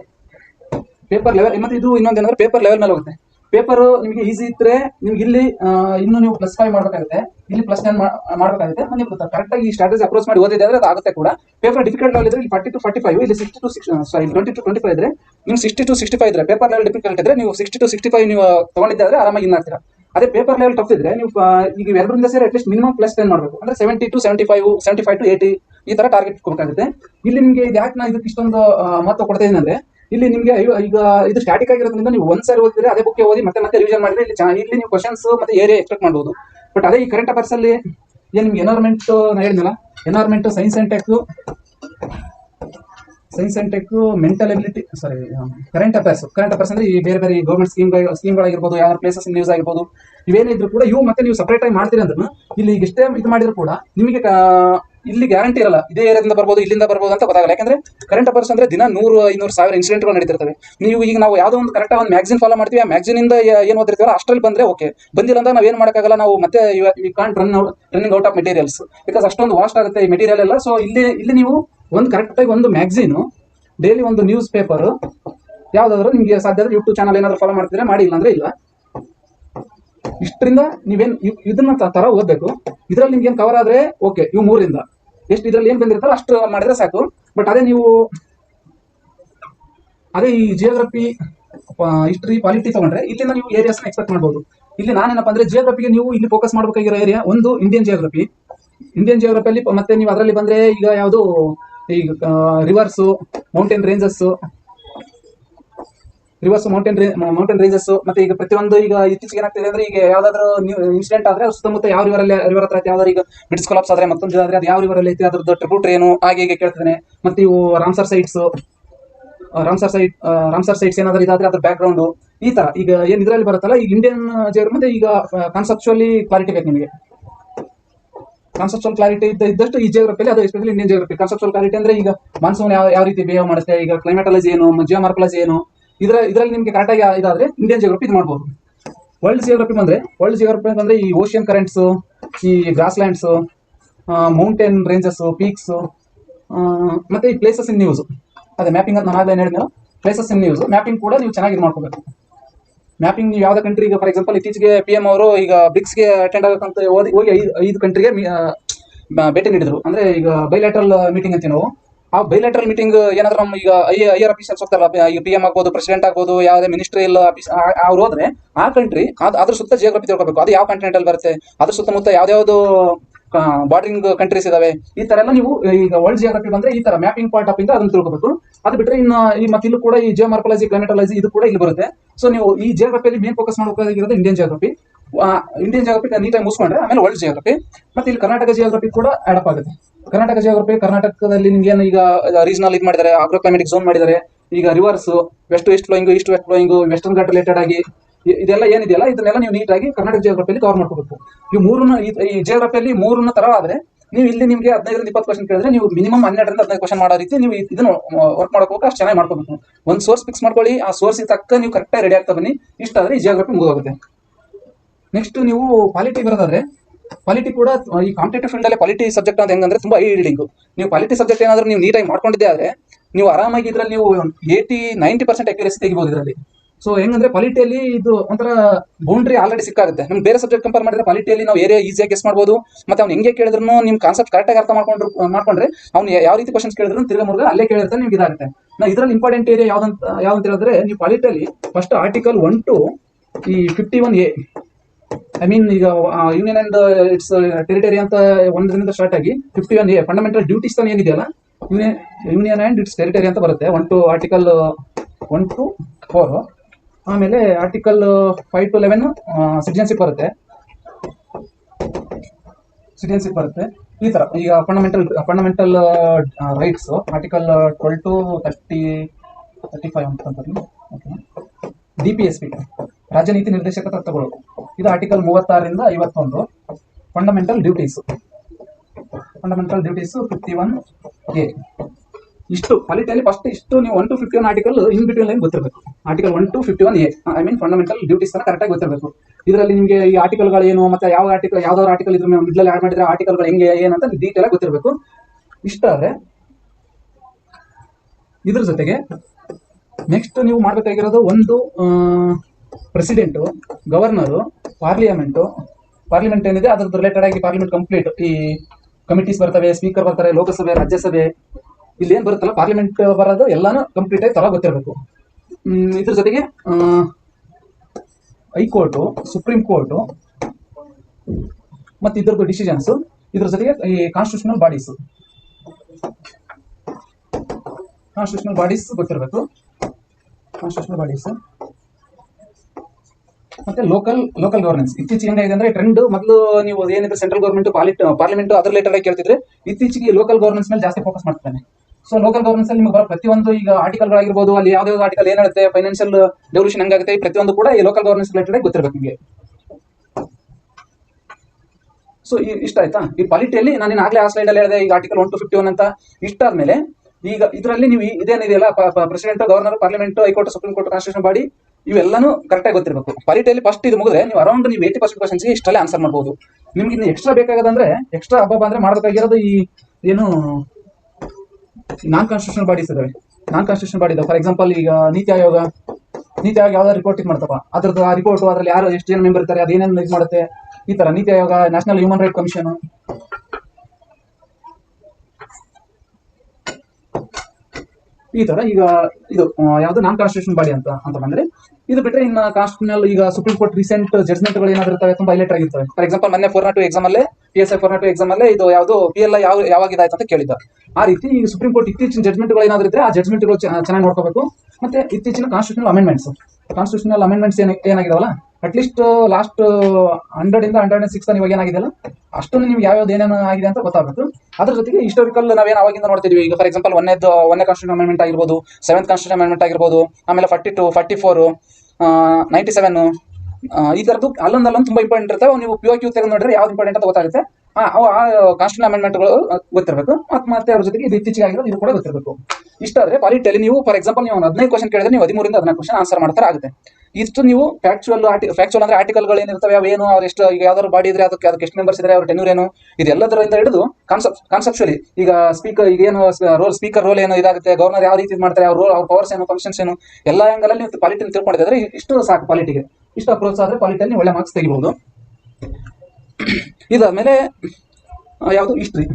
ಪೇಪರ್ ಲೆವೆಲ್ ಮತ್ತೆ ಇದು ಇನ್ನೊಂದು ಏನಂದ್ರೆ ಪೇಪರ್ ಲೆವೆಲ್ ಮೇಲೆ ಹೋಗುತ್ತೆ. ಪೇಪರ್ ನಿಮಗೆ ಈಸಿ ಇದ್ರೆ ನಿಮ್ಗೆ ಇಲ್ಲಿ ಇನ್ನು ನೀವು ಪ್ಲಸ್ ಫೈವ್ ಮಾಡಬೇಕಾಗುತ್ತೆ. ಇಲ್ಲಿ ಪ್ಲಸ್ ಟೆನ್ ಮಾಡಬೇಕಾಗುತ್ತೆ. ನೀವು ಕರೆಕ್ಟ್ ಆಗಿ ಸ್ಟ್ರಾಟಜಿ ಅಪ್ರೋಚ್ ಮಾಡಿ ಓದಿದ್ರೆ ಅದು ಆಗುತ್ತೆ ಕೂಡ. ಪೇಪರ್ ಡಿಫಿಕಲ್ಟ್ ಲೆವೆಲ್ ಇದ್ರೆ ಇಲ್ಲಿ ಫಾರ್ಟಿ ಟು ಫಾರ್ಟಿ ಫೈವ್ ಇಲ್ಲಿ sixty to six sorry twenty to twenty five ಇದ್ರೆ, ನೀವು ಸಿಕ್ಸ್ಟಿ ಟು ಸಿಕ್ಸ್ಟಿ ಫೈವ್ ಇದ್ರೆ ಪೇಪರ್ ಲೆವೆಲ್ ಡಿಫಿಕಲ್ಟ್ ಇದ್ರೆ ನೀವು ಸಿಕ್ಸ್ಟಿ ಟು ಸಿಕ್ಸ್ಟಿ ಫೈವ್ ನೀವು ತಗೊಂಡಿದ್ದೆ ಆರಾಮಾಗಿ ಇನ್ ಅದೇ ಪೇಪರ್ ಲೆವೆಲ್ ಟಫ್ ಇದ್ರೆ ನೀವು ಈಗ ಎರಡರಿಂದ ಸೇರಿ ಅಟ್ಲೀಸ್ಟ್ ಮಿನಿಮಮ್ ಪ್ಲಸ್ ಟೆನ್ ಮಾಡಬೇಕು. ಅಂದ್ರೆ seventy to seventy five seventy five to eighty ಈ ತರ ಟಾರ್ಗೆಟ್ ಇಟ್ಕೋಬೇಕಾಗುತ್ತೆ ಇಲ್ಲಿ ನಿಮಗೆ ಯಾಕೆ ನಾ ಇದಕ್ಕೆ ಇಷ್ಟೊಂದು ಮಹತ್ವ ಕೊಡ್ತಾ ಇದ್ದೀನಿ ಅಂದ್ರೆ ಇಲ್ಲಿ ನಿಮಗೆ ಈಗ ಇದು ಸ್ಟಾಟಿಕ್ ಆಗಿರೋದ್ರಿಂದ ನೀವು ಒಂದ್ ಸಾರಿ ಓದಿದ್ರೆ ಅದೇ ಬುಕ್ ಓದಿ ಮತ್ತೆ ಮತ್ತೆ ರಿವಿಷನ್ ಮಾಡಿದ್ರೆ ಇಲ್ಲಿ ಇಲ್ಲಿ ನೀವು ಕ್ವಶನ್ಸ್ ಮತ್ತೆ ಏರಿಯಾ ಎಕ್ಸ್ಪೆಕ್ಟ್ ಮಾಡಬಹುದು ಬಟ್ ಅದೇ ಈ ಕರೆಂಟ್ ಅಫೇರ್ಸ್ ಅಲ್ಲಿ ಏನ್ ನಿಮ್ಗೆ ಎನ್ವೈರ್ಮೆಂಟ್ ನಾ ಹೇಳಿದ್ನಲ್ಲ? Environment science and tech science and tech mental ability sorry current affairs current affairs ಅಂದ್ರೆ ಈ ಬೇರೆ ಬೇರೆ ಗೌರ್ಮೆಂಟ್ ಸ್ಕೀಮ್ ಸ್ಕೀಮ್ಗಳಾಗಿರ್ಬೋದು ಯಾವ ಪ್ಲೇಸಸ್ ನ್ಯೂಸ್ ಆಗಿರ್ಬೋದು ಇವೇನಿದ್ರು ಕೂಡ ಇವು ಮತ್ತೆ ನೀವು ಸಪರೇಟ್ ಆಗಿ ಮಾಡ್ತೀರಿ ಅಂದ್ರೂ ಇಲ್ಲಿ ಎಷ್ಟೇ ಇದು ಮಾಡಿದ್ರು ಕೂಡ ನಿಮಗೆ ಇಲ್ಲಿ ಗ್ಯಾರಂಟಿ ಇರಲ್ಲ. ಇದೇ ಏರಿಯಾದಿಂದ ಬರ್ಬೋದು, ಇಲ್ಲಿಂದ ಬರ್ಬೋದು ಅಂತ ಗೊತ್ತಾಗಲ್ಲ. ಯಾಕಂದ್ರೆ ಕರೆಂಟ್ ಅಫೇರ್ಸ್ ಅಂದ್ರೆ ದಿನ ನೂರು, ಐನೂರು ಸಾವಿರ ಇನ್ಸಿಡೆಂಟ್ಗಳು ನಡೀತಿರ್ತವೆ. ನೀವು ಈಗ ನಾವು ಯಾವುದೋ ಒಂದು ಕರೆಕ್ಟ್ ಒಂದು ಮ್ಯಾಗ್ಝಿನ್ ಫಾಲೋ ಮಾಡ್ತೀವಿ, ಆ ಮ್ಯಾಗ್ಝಿನ್ ಇಂದ ಏನು ಓದಿರ್ತೀವಲ್ಲ, ಅಷ್ಟರಲ್ಲಿ ಬಂದ್ರೆ ಓಕೆ ಬಂದಿಲ್ಲ ಅಂತ ನಾವೇನು ಮಾಡೋಕ್ಕಾಗಲ್ಲ, ನಾವು ಮತ್ತೆ we can't run running out of materials because ಅಷ್ಟೊಂದು ವಾಸ್ಟ್ ಆಗುತ್ತೆ ಈ ಮೆಟೀರಿಯಲ್ ಎಲ್ಲ. ಸೊ ಇಲ್ಲಿ ಇಲ್ಲಿ ನೀವು ಒಂದು ಕರೆಕ್ಟ್ ಆಗಿ ಒಂದು ಮ್ಯಾಗ್ಝಿನ್ ಡೈಲಿ ಒಂದು ನ್ಯೂಸ್ ಪೇಪರ್ ಯಾವ್ದಾದ್ರು ನಿಮಗೆ ಸಾಧ್ಯ ಆದ್ರೆ ಯೂಟ್ಯೂಬ್ ಚಾನಲ್ ಏನಾದ್ರು ಫಾಲೋ ಮಾಡ್ತಿದ್ರೆ ಮಾಡಿ ಇಲ್ಲ ಅಂದ್ರೆ ಇಲ್ಲ. ಇಷ್ಟರಿಂದ ನೀವೇನು ಇದನ್ನ ತರ ಓದಬೇಕು. ಇದ್ರಲ್ಲಿ ನಿಮ್ಗೆ ಏನ್ ಕವರ್ ಆದ್ರೆ ಓಕೆ ಇವು ಮೂರಿಂದ. ಎಷ್ಟು ಇದರಲ್ಲಿ ಏನ್ ಬಂದಿರ್ತಾರೋ ಅಷ್ಟು ಮಾಡಿದ್ರೆ ಸಾಕು. ಬಟ್ ಅದೇ ನೀವು ಅದೇ ಈ ಜಿಯೋಗ್ರಫಿ ಹಿಸ್ಟ್ರಿ ಪಾಲಿಟಿ ತಗೊಂಡ್ರೆ ಇಲ್ಲಿಂದ ನೀವು ಏರಿಯಾಸ್ ಎಕ್ಸ್ಪೆಕ್ಟ್ ಮಾಡ್ಬೋದು. ಇಲ್ಲಿ ನಾನೇನಪ್ಪ ಅಂದ್ರೆ ಜಿಯೋಗ್ರಫಿಗೆ ನೀವು ಇಲ್ಲಿ ಫೋಕಸ್ ಮಾಡ್ಬೇಕಾಗಿರೋ ಏರಿಯಾ ಒಂದು ಇಂಡಿಯನ್ ಜಿಯೋಗ್ರಫಿ ಇಂಡಿಯನ್ ಜಿಯೋಗ್ರಫಿಯಲ್ಲಿ ಮತ್ತೆ ನೀವು ಅದರಲ್ಲಿ ಬಂದ್ರೆ ಈಗ ಯಾವುದು, ಈಗ rivers mountain ranges rivers mountain mountain ranges ಮತ್ತೆ ಈಗ ಪ್ರತಿಯೊಂದು ಈಗ ಇತ್ತೀಚೆಗೆ ಏನಾಗ್ತಿದೆ ಅಂದ್ರೆ ಈಗ ಯಾವ್ದಾದ್ರು ಇನ್ಸಿಡೆಂಟ್ ಆದ್ರೆ ಸುತ್ತಮುತ್ತ ಯಾವ ರಿವರ್ ಅಲ್ಲಿ ರಿವರ್ ಹತ್ರ ಯಾವ್ದಾದ್ರು ಈಗ ಬ್ರಿಟಿಷ್ ಕೊಲಾಪ್ಸ್ ಆದ್ರೆ ಮತ್ತೊಂದು ಆದ್ರೆ ಅದು ಯಾವ ರಿವರ್ ಅಲ್ಲಿ ಐತಿ ಅದ್ರದ್ದು ಟ್ರಿಬ್ಯೂಟ್ ಏನು ಹಾಗೆ ಹೀಗೆ ಕೇಳ್ತಿದ್ದಾನೆ. ಮತ್ತೆ ಇವು Ramsar sites Ramsar site Ramsar sites ಏನಾದ್ರು ಇದಾದ್ರೆ ಅದ್ರ ಬ್ಯಾಕ್ ಗ್ರೌಂಡ್ ಈ ತರ. ಈಗ ಏನ್ ಇದ್ರಲ್ಲಿ ಬರುತ್ತಲ್ಲ, ಈಗ ಇಂಡಿಯನ್ ಜಿಯೋಗ್ರಫಿ ಮತ್ತೆ ಈಗ ಕಾನ್ಸೆಪ್ಚುಲಿ ಕ್ಲಾರಿಟಿ ಬೇಕು ನಿಮಗೆ. ಕಾನ್ಸೆಪ್ಚುವಲ್ ಕ್ಲಾರಿಟಿ ಇದ್ದ ಇದ್ದಷ್ಟು ಈ ಜಿಯೋಗ್ರಫಿಯಲ್ಲಿ ಅದು especially Indian geography conceptual clarity ಅಂದ್ರೆ ಈಗ ಮಾನ್ಸೂನ್ ಯಾವ ಯಾವ ರೀತಿ ಬಿಹೇವ್ ಮಾಡುತ್ತೆ ಈಗ ಕ್ಲೈಮೇಟಾಲಜಿ ಏನು ಜಿಯೋಮಾರ್ಕಲಜಿ ಏನು ಇದ್ರ, ಇದರಲ್ಲಿ ನಿಮಗೆ ಕರೆಕ್ಟಾಗಿ ಇದಾದ್ರೆ ಇಂಡಿಯನ್ ಜಿಯೋಗ್ರಫಿ ಇದು ಮಾಡ್ಬೋದು. ವರ್ಲ್ಡ್ ಜಿಯೋಗ್ರಫಿ ಬಂದ್ರೆ ವರ್ಲ್ಡ್ ಜಿಯೋಗ್ರಫಿ ಅಂತಂದ್ರೆ ಈ ಓಷಿಯನ್ ಕರೆಂಟ್ಸ್ ಈ grasslands mountain ranges peaks ಮತ್ತೆ ಈ ಪ್ಲೇಸಸ್ ಇನ್ ನ್ಯೂಸ್ ಅದೇ ಮ್ಯಾಪಿಂಗ್ ಅಂತ ನಾನು ಆಗಲೇ ಹೇಳಿದ್ನಲ್ಲ ಪ್ಲೇಸಸ್ ಇನ್ ನ್ಯೂಸ್ ಮ್ಯಾಪಿಂಗ್ ಕೂಡ ನೀವು ಚೆನ್ನಾಗಿ ಮಾಡ್ಕೋಬೇಕು. ಮ್ಯಾಪಿಂಗ್ ನೀವು ಯಾವ್ದೇ ಕಂಟ್ರಿಗೆ ಫಾರ್ ಎಕ್ಸಾಂಪಲ್ ಇತ್ತೀಚೆಗೆ ಪಿ ಎಂ ಅವರು ಈಗ ಬ್ರಿಕ್ಸ್ಗೆ ಅಟೆಂಡ್ ಆಗಬೇಕಂತ ಹೋಗಿ ಐದು ಐದು ಕಂಟ್ರಿಗೆ ಭೇಟಿ ನೀಡಿದರು. ಅಂದ್ರೆ ಈಗ ಬೈಲ್ಯಾಟ್ರಲ್ ಮೀಟಿಂಗ್ ಅಂತೀವಿ ನಾವು. ಆ ಬೈಲೆಟ್ರಲ್ ಮೀಟಿಂಗ್ ಏನಾದ್ರೂ ನಮ್ಮ ಈಗ ಐ ಐಆರ್ ಆಫೀಸರ್ಸ್ ಹೋಗ್ತಾರಲ್ಲ ಈಗ ಪಿ ಎಂ ಆಗ್ಬೋದು ಪ್ರೆಸಿಡೆಂಟ್ ಆಗ್ಬೋದು, ಯಾವುದೇ ಮಿನಿಸ್ಟ್ರಿಯಲ್ ಆಫೀಸ್ ಅವ್ರು ಹೋದ್ರೆ ಆ ಕಂಟ್ರಿ ಅದ್ರ ಸುತ್ತ ಜಿಯೋಗ್ರಫಿ ತಿಳ್ಕೊಬೇಕು. ಅದು ಯಾವ ಅಲ್ಲಿ ಬರುತ್ತೆ? ಅದ್ರ ಸುತ್ತಮುತ್ತ ಯಾವ್ದಾವ್ದು ಬಾರ್ಡರಿಂಗ್ ಕಂಟ್ರೀಸ್ ಇದಾವೆ. ಈ ತರ ಎಲ್ಲ ನೀವು ಈಗ ವರ್ಲ್ಡ್ ಜಿಯೋಗ್ರಫಿ ಬಂದ್ರೆ ಈ ತರ ಮ್ಯಾಪಿಂಗ್ ಪಾಯಿಂಟ್ ಆಫ್ ಇಂದ ಅದನ್ನ ತಿಳ್ಕೊಬೇಕು. ಅದು ಬಿಟ್ರೆ ಇನ್ನು, ಈ ಮತ್ತೆ ಇಲ್ಲೂ ಕೂಡ ಈ ಜಿಯೋಮಾರ್ಕೊಲಜಿ ಕ್ಲೈಮೆಟಾಲಜಿ ಇದು ಕೂಡ ಇಲ್ಲಿ ಬರುತ್ತೆ. ಸೊ ನೀವು ಈ ಜಿಯೋಗ್ರಫಿಯಲ್ಲಿ ಮೇನ್ ಫೋಕಸ್ ಮಾಡಬೇಕಾಗಿರೋದು ಇಂಡಿಯನ್ ಜಿಯೋಗ್ರಫಿ ಇಂಡಿಯನ್ ಜಿಯೋಗ್ರಫಿ ನೀಟಾಗಿ ಮುಗಿಸ್ಕೊಂಡ್ರೆ ಆಮೇಲೆ ವರ್ಲ್ಡ್ ಜಿಯೋಗ್ರಫಿ ಮತ್ತೆ ಇಲ್ಲಿ ಕರ್ನಾಟಕ ಜಿಯೋಗ್ರಫಿ ಕೂಡ ಆಡಪ್ ಆಗುತ್ತೆ. ಕರ್ನಾಟಕ ಜಿಯೋಗ್ರಫಿ ಕರ್ನಾಟಕದಲ್ಲಿ ನಿಮ್ಗೆ ಏನು ಈಗ ರೀಜನಲ್ ಇದು ಮಾಡಿದ್ದಾರೆ ಆಗ್ರೋ ಕ್ಲೈಮೆಟಿಕ್ ಝೋನ್ ಮಾಡಿದ್ದಾರೆ ಈಗ rivers west east flowing east west flowing Western Ghat related ಆಗಿ ಇದೆಲ್ಲ ಏನಿದೆಯಲ್ಲ, ಇದನ್ನೆಲ್ಲ ನೀವು ನೀಟಾಗಿ ಕರ್ನಾಟಕ ಜಿಯೋಗ್ರಫಿಯಲ್ಲಿ ಕವರ್ ಮಾಡ್ಕೋಬೇಕು. ಈ ಮೂರನ್ನ, ಈ- ಜಿಯೋಗ್ರಫಿಯಲ್ಲಿ ಮೂರನ್ನ ತರ ಆದ್ರೆ ನೀವು ಇಲ್ಲಿ ನಿಮಗೆ ಹದಿನೈದರಿಂದ ಇಪ್ಪತ್ತು ಕ್ವಶನ್ ಕೇಳಿದ್ರೆ ನೀವು ಮಿನಿಮಮ್ ಹನ್ನೆರಡರಿಂದ ಹದಿನೈದು ಕ್ವಶನ್ ಮಾಡೋ ರೀತಿ ನೀವು ಇದನ್ನು ವರ್ಕ್ ಮಾಡ್ಕೋಬೇಕು, ಅಷ್ಟು ಚೆನ್ನಾಗಿ ಮಾಡ್ಕೋಬೇಕು. ಒಂದು ಸೋರ್ಸ್ ಫಿಕ್ಸ್ ಮಾಡ್ಕೊಳ್ಳಿ, ಆ ಸೋರ್ಸ್ ತಕ್ಕ ನೀವು ಕರೆಕ್ಟಾಗಿ ರೆಡಿ ಆಗ್ತಾ ಬನ್ನಿ, ಇಷ್ಟ ಆದ್ರೆ ಈ ಜಿಯೋಗ್ರಫಿ ಮುಗಿದೋಗುತ್ತೆ. ನೆಕ್ಸ್ಟ್ ನೀವು ಪಾಲಿಟಿ ಬರೋದಾದ್ರೆ ಕ್ವಾಲಿಟಿ ಕೂಡ, ಈ ಕಾಂಪಿಟೇಟಿವ್ ಫೀಲ್ಡ್ ಅಲ್ಲಿ ಪಾಲಿಟಿ ಸಬ್ಜೆಕ್ಟ್ ಅಂತ ಹೆಂಗಂದ್ರೆ ತುಂಬಾ ಈಡಿಂಗು ನೀವು ಕ್ವಾಲಿಟಿ ಸಬ್ಜೆಕ್ಟ್ ಏನಾದ್ರೂ ನೀವು ನೀಟಾಗಿ ಮಾಡ್ಕೊಂಡಿದ್ದೆ ಆದ್ರೆ, ನೀವು ಆರಾಮಾಗಿ ಇದ್ರಲ್ಲಿ ನೀವು ಏಯ್ಟಿ ನೈಂಟಿ ಪರ್ಸೆಂಟ್ ಅಕ್ಯುರೇಸಿ ತೆಗಿಬಹುದು ಇದರಲ್ಲಿ. ಸೊ ಹೆಂಗಂದ್ರೆ ಪಾಲಿಟಿಯಲ್ಲಿ ಇದು ಒಂಥರ ಬೌಂಡ್ರಿ ಆಲ್ರೆಡಿ ಸಿಕ್ಕಾಗುತ್ತೆ. ನಮ್ಗೆ ಬೇರೆ ಸಬ್ಜೆಕ್ಟ್ ಕಂಪೇರ್ ಮಾಡಿದ್ರೆ ಪಾಲಿಟಿಯಲ್ಲಿ ನಾವು ಏರಿಯಾ ಈಸಿಯಾಗಿ ಗೆಸ್ ಮಾಡ್ಬೋದು, ಮತ್ತೆ ಅವ್ನು ಹೆಂಗೆ ಕೇಳಿದ್ರು ನಿಮ್ ಕಾನ್ಸೆಪ್ಟ್ ಕರೆಕ್ಟಾಗಿ ಅರ್ಥ ಮಾಡ್ಕೊಂಡ್ರು, ಮಾಡ್ಕೊಂಡ್ರೆ ಅವ್ನು ಯಾವ ರೀತಿ ಕ್ವಶನ್ಸ್ ಕೇಳಿದ್ರು ತಿರ್ಗಿ ಮುರುಗ ಅಲ್ಲೇ ಕೇಳಿರ್ತಾನೆ ನಿಮ್ಗೆ ಇದಾಗುತ್ತೆ. ನಾ ಇದ್ರಲ್ಲಿ ಇಂಪಾರ್ಟೆಂಟ್ ಏರಿಯಾ ಯಾವ್ದಂತ ಯಾವ್ದಂತ ಹೇಳಿದ್ರೆ ನೀವು ಪಾಲಿಟಿಯಲ್ಲಿ ಫಸ್ಟ್ ಆರ್ಟಿಕಲ್ ಒನ್ ಟು ಈ fifty one A I mean ಈಗ ಯೂನಿಯನ್ ಅಂಡ್ ಇಟ್ಸ್ ಟೆರಿಟರಿ ಅಂತ ಒಂದರಿಂದ ಸ್ಟಾರ್ಟ್ ಆಗಿ fifty one A fundamental duties ತಾನು ಏನಿದೆಯಲ್ಲ union union and its territory ಅಂತ ಬರುತ್ತೆ. One to article one to four ಆಮೇಲೆ article five to eleven citizenship ಬರುತ್ತೆ. ಸಿಟಿಜನ್ಶಿಪ್ ಬರುತ್ತೆ. ಈ ತರ, ಈಗ fundamental fundamental rights article twelve to thirty thirty five ಅಂತ okay D P S P ರಾಜನೀತಿ ನೀತಿ ನಿರ್ದೇಶಕ ತತ್ವಗಳು ಇದು ಆರ್ಟಿಕಲ್ ಮೂವತ್ತಾರರಿಂದ ಐವತ್ತೊಂದು. Fundamental duties fundamental duties fifty one A ಇಷ್ಟು ಪಾಲಿಟಿಯಲ್ಲಿ ಫಸ್ಟ್ ಇಷ್ಟು ನೀವು one to fifty one article in between line ಗೊತ್ತಿರಬೇಕು. Article one to fifty one A I mean fundamental duties ಅನ್ನ ಕರೆಕ್ಟಾಗಿ ಗೊತ್ತಿರಬೇಕು. ಇದರಲ್ಲಿ ನಿಮಗೆ ಈ ಆರ್ಟಿಕಲ್ಗಳು ಏನು, ಮತ್ತೆ ಯಾವ ಆರ್ಟಿಕಲ್ ಯಾವ್ದಾದ್ರು ಆರ್ಟಿಕಲ್ ಇದ್ರ ಮಿಡ್ಲಲ್ಲಿ ಆಡ್ ಮಾಡಿದ್ರೆ ಆರ್ಟಿಕಲ್ಗಳು ಹೆಂಗೆ ಏನಂತ ಡೀಟೇಲ್ ಆಗಿ ಗೊತ್ತಿರಬೇಕು. ಇಷ್ಟ ಆದ್ರೆ ಇದ್ರ ಜೊತೆಗೆ ನೆಕ್ಸ್ಟ್ ನೀವು ಮಾಡಬೇಕಾಗಿರೋದು ಒಂದು ಪ್ರೆಸಿಡೆಂಟು ಗವರ್ನರು ಪಾರ್ಲಿಮೆಂಟು ಪಾರ್ಲಿಮೆಂಟ್ ಏನಿದೆ, ಅದ್ರದ್ದು ರಿಲೇಟೆಡ್ ಆಗಿ ಪಾರ್ಲಿಮೆಂಟ್ ಕಂಪ್ಲೀಟ್ ಈ ಕಮಿಟೀಸ್ ಬರ್ತವೆ ಸ್ಪೀಕರ್ ಬರ್ತಾರೆ ಲೋಕಸಭೆ, ರಾಜ್ಯಸಭೆ ಇಲ್ಲಿ ಏನ್ ಬರುತ್ತಲ್ಲ ಪಾರ್ಲಿಮೆಂಟ್ ಬರೋದು ಎಲ್ಲಾನು ಕಂಪ್ಲೀಟ್ ಆಗಿ ತರ ಗೊತ್ತಿರಬೇಕು. ಇದ್ರ ಜೊತೆಗೆ ಹೈಕೋರ್ಟ್, ಸುಪ್ರೀಂ ಕೋರ್ಟು, ಮತ್ತೆ ಇದ್ರದ್ದು ಡಿಸಿಷನ್ಸ್ ಇದ್ರ ಜೊತೆಗೆ ಈ ಕಾನ್ಸ್ಟಿಟ್ಯೂಷನಲ್ ಬಾಡೀಸ್ ಕಾನ್ಸ್ಟಿಟ್ಯೂಷನಲ್ ಬಾಡೀಸ್ ಗೊತ್ತಿರಬೇಕು. ಕಾನ್ಸ್ಟಿಟ್ಯೂಷನಲ್ ಬಾಡೀಸ್ ಮತ್ತೆ ಲೋಕಲ್ ಲೋಕಲ್ ಗವರ್ನೆನ್ಸ್ ಇತ್ತೀಚೆಗೆ ಹೆಂಗಾಗಿದೆ ಅಂದ್ರೆ ಟ್ರೆಂಡ್ ಮೊದಲು ನೀವು ಏನಿದ್ರೆ ಸೆಂಟ್ರಲ್ ಗೌರ್ಮೆಂಟ್ ಪಾರ್ಲಿಮೆಂಟ್ ಅದ್ರ ರಿಲೇಟೆಡ್ ಆಗಿ ಕೇಳ್ತಿದ್ರೆ, ಇತ್ತೀಚೆಗೆ ಲೋಕಲ್ ಗವರ್ನೆನ್ಸ್ ಮೇಲೆ ಜಾಸ್ತಿ ಫೋಕಸ್ ಮಾಡ್ತಾನೆ ಸೊ ಲೋಕಲ್ ಗವರ್ನೆನ್ಸ್ ಅಲ್ಲಿ ನಿಮಗೆ ಬರೋ ಪ್ರತಿಯೊಂದು ಈಗ ಆರ್ಟಿಕಲ್ ಆಗಿರ್ಬೋದು ಅಲ್ಲಿ ಯಾವ್ದು ಆರ್ಟಿಕಲ್ ಏನಾಗುತ್ತೆ ಫೈನಾನ್ಷಿಯಲ್ ಡೆವಲ್ಯೂಷನ್ ಹೆಂಗಾಗುತ್ತೆ ಪ್ರತಿಯೊಂದು ಕೂಡ ಈ ಲೋಕಲ್ ಗವರ್ನೆನ್ಸ್ ರಿಲೇಟೆಡ್ ಗೊತ್ತಿರಬೇಕು ನಿಮಗೆ. ಸೊ ಇಷ್ಟ ಆಯ್ತಾ? ಈ ಪಾಲಿಟಿಯಲ್ಲಿ ನಾನು ಆಗ್ಲೇ ಆ ಸ್ಲೈಡ್ ಅಲ್ಲಿ ಹೇಳಿದೆ, ಈಗ article one two fifty one ಅಂತ. ಇಷ್ಟ ಆದ್ಮೇಲೆ ಈಗ ಇದರಲ್ಲಿ ನೀವು ಇದೇನಿದೆಯಲ್ಲ president governor parliament high court supreme court constitution body ಇವೆಲ್ಲಾನು ಕರೆಕ್ಟಾಗಿ ಗೊತ್ತಿರಬೇಕು. ಪಾಲಿಟಿಯಲ್ಲಿ ಫಸ್ಟ್ ಇದು ಮುಗಿದ್ರೆ ನೀವು ಅರೌಂಡ್ ನೀವು ಏಯ್ಟಿ ಪರ್ಸೆಂಟ್ ಕ್ವಶನ್ಸ್ ಇಷ್ಟಲ್ಲೇ ಆನ್ಸರ್ ಮಾಡ್ಬೋದು. ನಿಮ್ಗೆ ಇನ್ನು ಎಕ್ಸ್ಟ್ರಾ ಬೇಕಾಗದಂದ್ರೆ ಎಕ್ಸ್ಟ್ರಾ ಹಬ್ಬ ಅಂದ್ರೆ ಮಾಡಬೇಕಾಗಿರೋದು ಈ ಏನು ನಾನ್ ಕಾನ್ಸ್ಟಿಟ್ಯೂಷನ್ ಬಾಡೀಸ್ ಇದಾವೆ. Non constitution body for example ಈಗ ನೀತಿ ಆಯೋಗ ನೀತಿ ಆಯೋಗ ಯಾವ್ದಾದ್ರು ರಿಪೋರ್ಟ್ ಮಾಡ್ತಪ್ಪ. ಅದ್ರದ್ದು ಆ ರಿಪೋರ್ಟ್ ಅದ್ರಲ್ಲಿ ಯಾರು, ಎಷ್ಟು ಜನ ಮೆಂಬರ್ ಇರ್ತಾರೆ, ಅದೇನೇನು ಇದು ಮಾಡುತ್ತೆ? ಈ ತರ NITI Aayog national human right commission ಈ ತರ. ಈಗ ಇದು ಯಾವ್ದು ನಾನ್ ಕಾನ್ಸ್ಟಿಟ್ಯೂಷನ್ ಬಾಡಿ ಅಂತ ಅಂತ ಬಂದ್ರೆ, ಇದು ಬಿಟ್ರೆ ಇನ್ನ ಕಾನ್ಸ್ಟಿಟ್ಯೂಷನಲ್ ಈಗ ಸುಪ್ರೀಂ ಕೋರ್ಟ್ ರೀಸೆಂಟ್ ಜಡ್ಜ್ಮೆಂಟ್ಗಳು ಏನಾದ್ರು ಇರ್ತವೆ, ತುಂಬಾ ಹೈಲೈಟ್ ಆಗಿರ್ತವೆ. ಫಾರ್ ಎಕ್ಸಾಂಪಲ್ ಮೊನ್ನೆ ಫೋರ್ ನಾಟ್ ಎಕ್ಸಾಮ್ ಅಲ್ಲೇ P S I four exam ಅಲ್ಲೇ ಇದು ಯಾವುದು ಪಿ ಯಾವ, ಯಾವಾಗ ಇದಾಯ್ತು ಅಂತ ಕೇಳಿದ್ದ. ಆ ರೀತಿ ಈಗ ಸುಪ್ರೀಂ ಕೋರ್ಟ್ ಇತ್ತೀಚಿನ ಜಡ್ಜ್ಮೆಂಟ್ಗಳು ಏನಾದ್ರು ಇದ್ರೆ ಆ ಜಡ್ಜ್ಮೆಂಟ್ಗಳು ಚೆನ್ನಾಗಿ ನೋಡ್ಕೋಬೇಕು. ಮತ್ತೆ ಇತ್ತೀಚಿನ ಕಾನ್ಸ್ಟಿಟ್ಯೂಷನಲ್ ಅಮೆಂಡ್ಮೆಂಟ್ಸ್ ಕಾನ್ಸ್ಟಿಟ್ಯೂಷನಲ್ ಅಮೆಂಡ್ಮೆಂಟ್ಸ್ ಏನ್, ಏನಾಗಿದಾವಲ್ಲ? ಅಟ್ಲೀಸ್ಟ್ ಲಾಸ್ಟ್ ಹಂಡ್ರೆಡ್ ಇಂದ ಹಂಡ್ರೆಡ್ ಸಿಕ್ಸ್ ಇವಾಗ ಏನಾಗಿದೆಯಲ್ಲ? ಅಷ್ಟೊಂದು ನಿಮ್ಗೆ ಯಾವ್ಯಾವ್ದು ಏನೇನು ಆಗಿದೆ ಅಂತ ಗೊತ್ತಾಗಬೇಕು. ಅದ್ರ ಜೊತೆಗೆ ಹಿಸ್ಟೋರಿಕಲ್ ನಾವೇನು ಅವಾಗಿಂದ ನೋಡ್ತಿದ್ವಿ. ಈಗ ಫಾರ್ ಎಕ್ಸಾಂಪಲ್ ಒಂದೇದು ಒಂದೇ ಕಾನ್ಸ್ಟಿಟ್ಯೂಷನ್ ಅಮೆಂಡ್ಮೆಂಟ್ ಆಗಿರ್ಬೋದು ಸೆವೆಂತ್ ಕಾನ್ಸ್ಟಿಟ್ಯೂಷನ್ ಅಮೆಂಡ್ಮೆಂಟ್ ಆಗಿರ್ಬೋದು, ಆಮೇಲೆ forty two forty four ninety seven ಈ ಥರದ್ದು ಅಲ್ಲೊಂದಲ್ಲೊಂದು ತುಂಬ ಇಂಪಾರ್ಟೆಂಟ್ ಇರ್ತವೆ. ನೀವು ಪ್ಯೂರ್ ಕ್ಯೂ ತೆಗೆದು ನೋಡಿದ್ರೆ ಯಾವ್ದು ಇಂಪಾರ್ಟೆಂಟ್ ಅಂತ ಗೊತ್ತಾಗುತ್ತೆ. ಅವು ಆ ಕಾನ್ಸ್ಟಿಟ್ಯೂಷನ್ ಅಮೆಂಡ್ಮೆಂಟ್ಗಳು ಗೊತ್ತಿರಬೇಕು. ಮತ್ತೆ ಮತ್ತೆ ಅವ್ರ ಜೊತೆಗೆ ಇತ್ತೀಚೆಗೆ ಆಗಿರೋದು ಇದು ಕೂಡ ಗೊತ್ತಿರಬೇಕು. ಇಷ್ಟಾದ್ರೆ ಟೆಲಿ ನೀವು ಫಾರ್ ಎಕ್ಸಾಂಪಲ್ ನೀವು ಹದಿನೈದು ಕ್ವಶನ್ ಕೇಳಿದ್ರೆ ನೀವು ಹದಿಮೂರಿಂದ ಹದಿನಾಲ್ಕು ಕ್ವಶನ್ ಆನ್ಸರ್ ಮಾಡ್ತಾರೆ ಆಗುತ್ತೆ. ಇಷ್ಟು ನೀವು ಫ್ಯಾಕ್ಚುಯಲ್ ಆರ್ಟಿ ಫ್ಯಾಕ್ಚುಯಲ್ ಅಂದ್ರೆ ಆರ್ಟಿಕಲ್ಗಳು ಏನಿರ್ತವೆ ಏನು, ಅವ್ರು ಎಷ್ಟು, ಈಗ ಯಾವ್ದಾದ್ರು ಬಾಡಿ ಇದ್ರೆ ಅದಕ್ಕೆ ಅದಕ್ಕೆ ಎಷ್ಟು ಮೆಂಬರ್ಸ್ ಇದ್ರೆ, ಅವ್ರ ಟೆನ್ಯೂರ್ ಏನು ಇದೆಲ್ಲದರಿಂದ ಹಿಡಿದು ಕಾನ್ಸೆಪ್ಟ್ ಕಾನ್ಸೆಪ್ಚುಲಿ ಈಗ ಸ್ಪೀಕರ್ ಈಗ ಏನು ರೋಲ್ ಸ್ಪೀಕರ್ ರೋಲ್ ಏನು ಇದಾಗುತ್ತೆ ಗವರ್ನರ್ ಯಾವ ರೀತಿ ಮಾಡ್ತಾರೆ, ಅವ್ರ ರೋಲ್ ಅವ್ರ ಪವರ್ಸ್ ಏನು ಫಂಕ್ಷನ್ಸ್ ಏನು, ಎಲ್ಲ ಆಂಗಲ್ ಅಲ್ಲಿ ನೀವು ಪಾಲಿಟಿನ ತಿಳ್ಕೊಂಡಿದ್ರೆ ಇಷ್ಟು ಸಾಕು ಪಾಲಿಟಿಗೆ. ಇಷ್ಟು ಅಪ್ರೋಚ್ ಆದ್ರೆ ಪಾಲಿಟಿಯಲ್ಲಿ ಒಳ್ಳೆ ಮಾರ್ಕ್ಸ್ ತೆಗಿಬಹುದು ಇದಾದ್ಮೇಲೆ ಯಾವುದು? ಹಿಸ್ಟ್ರಿ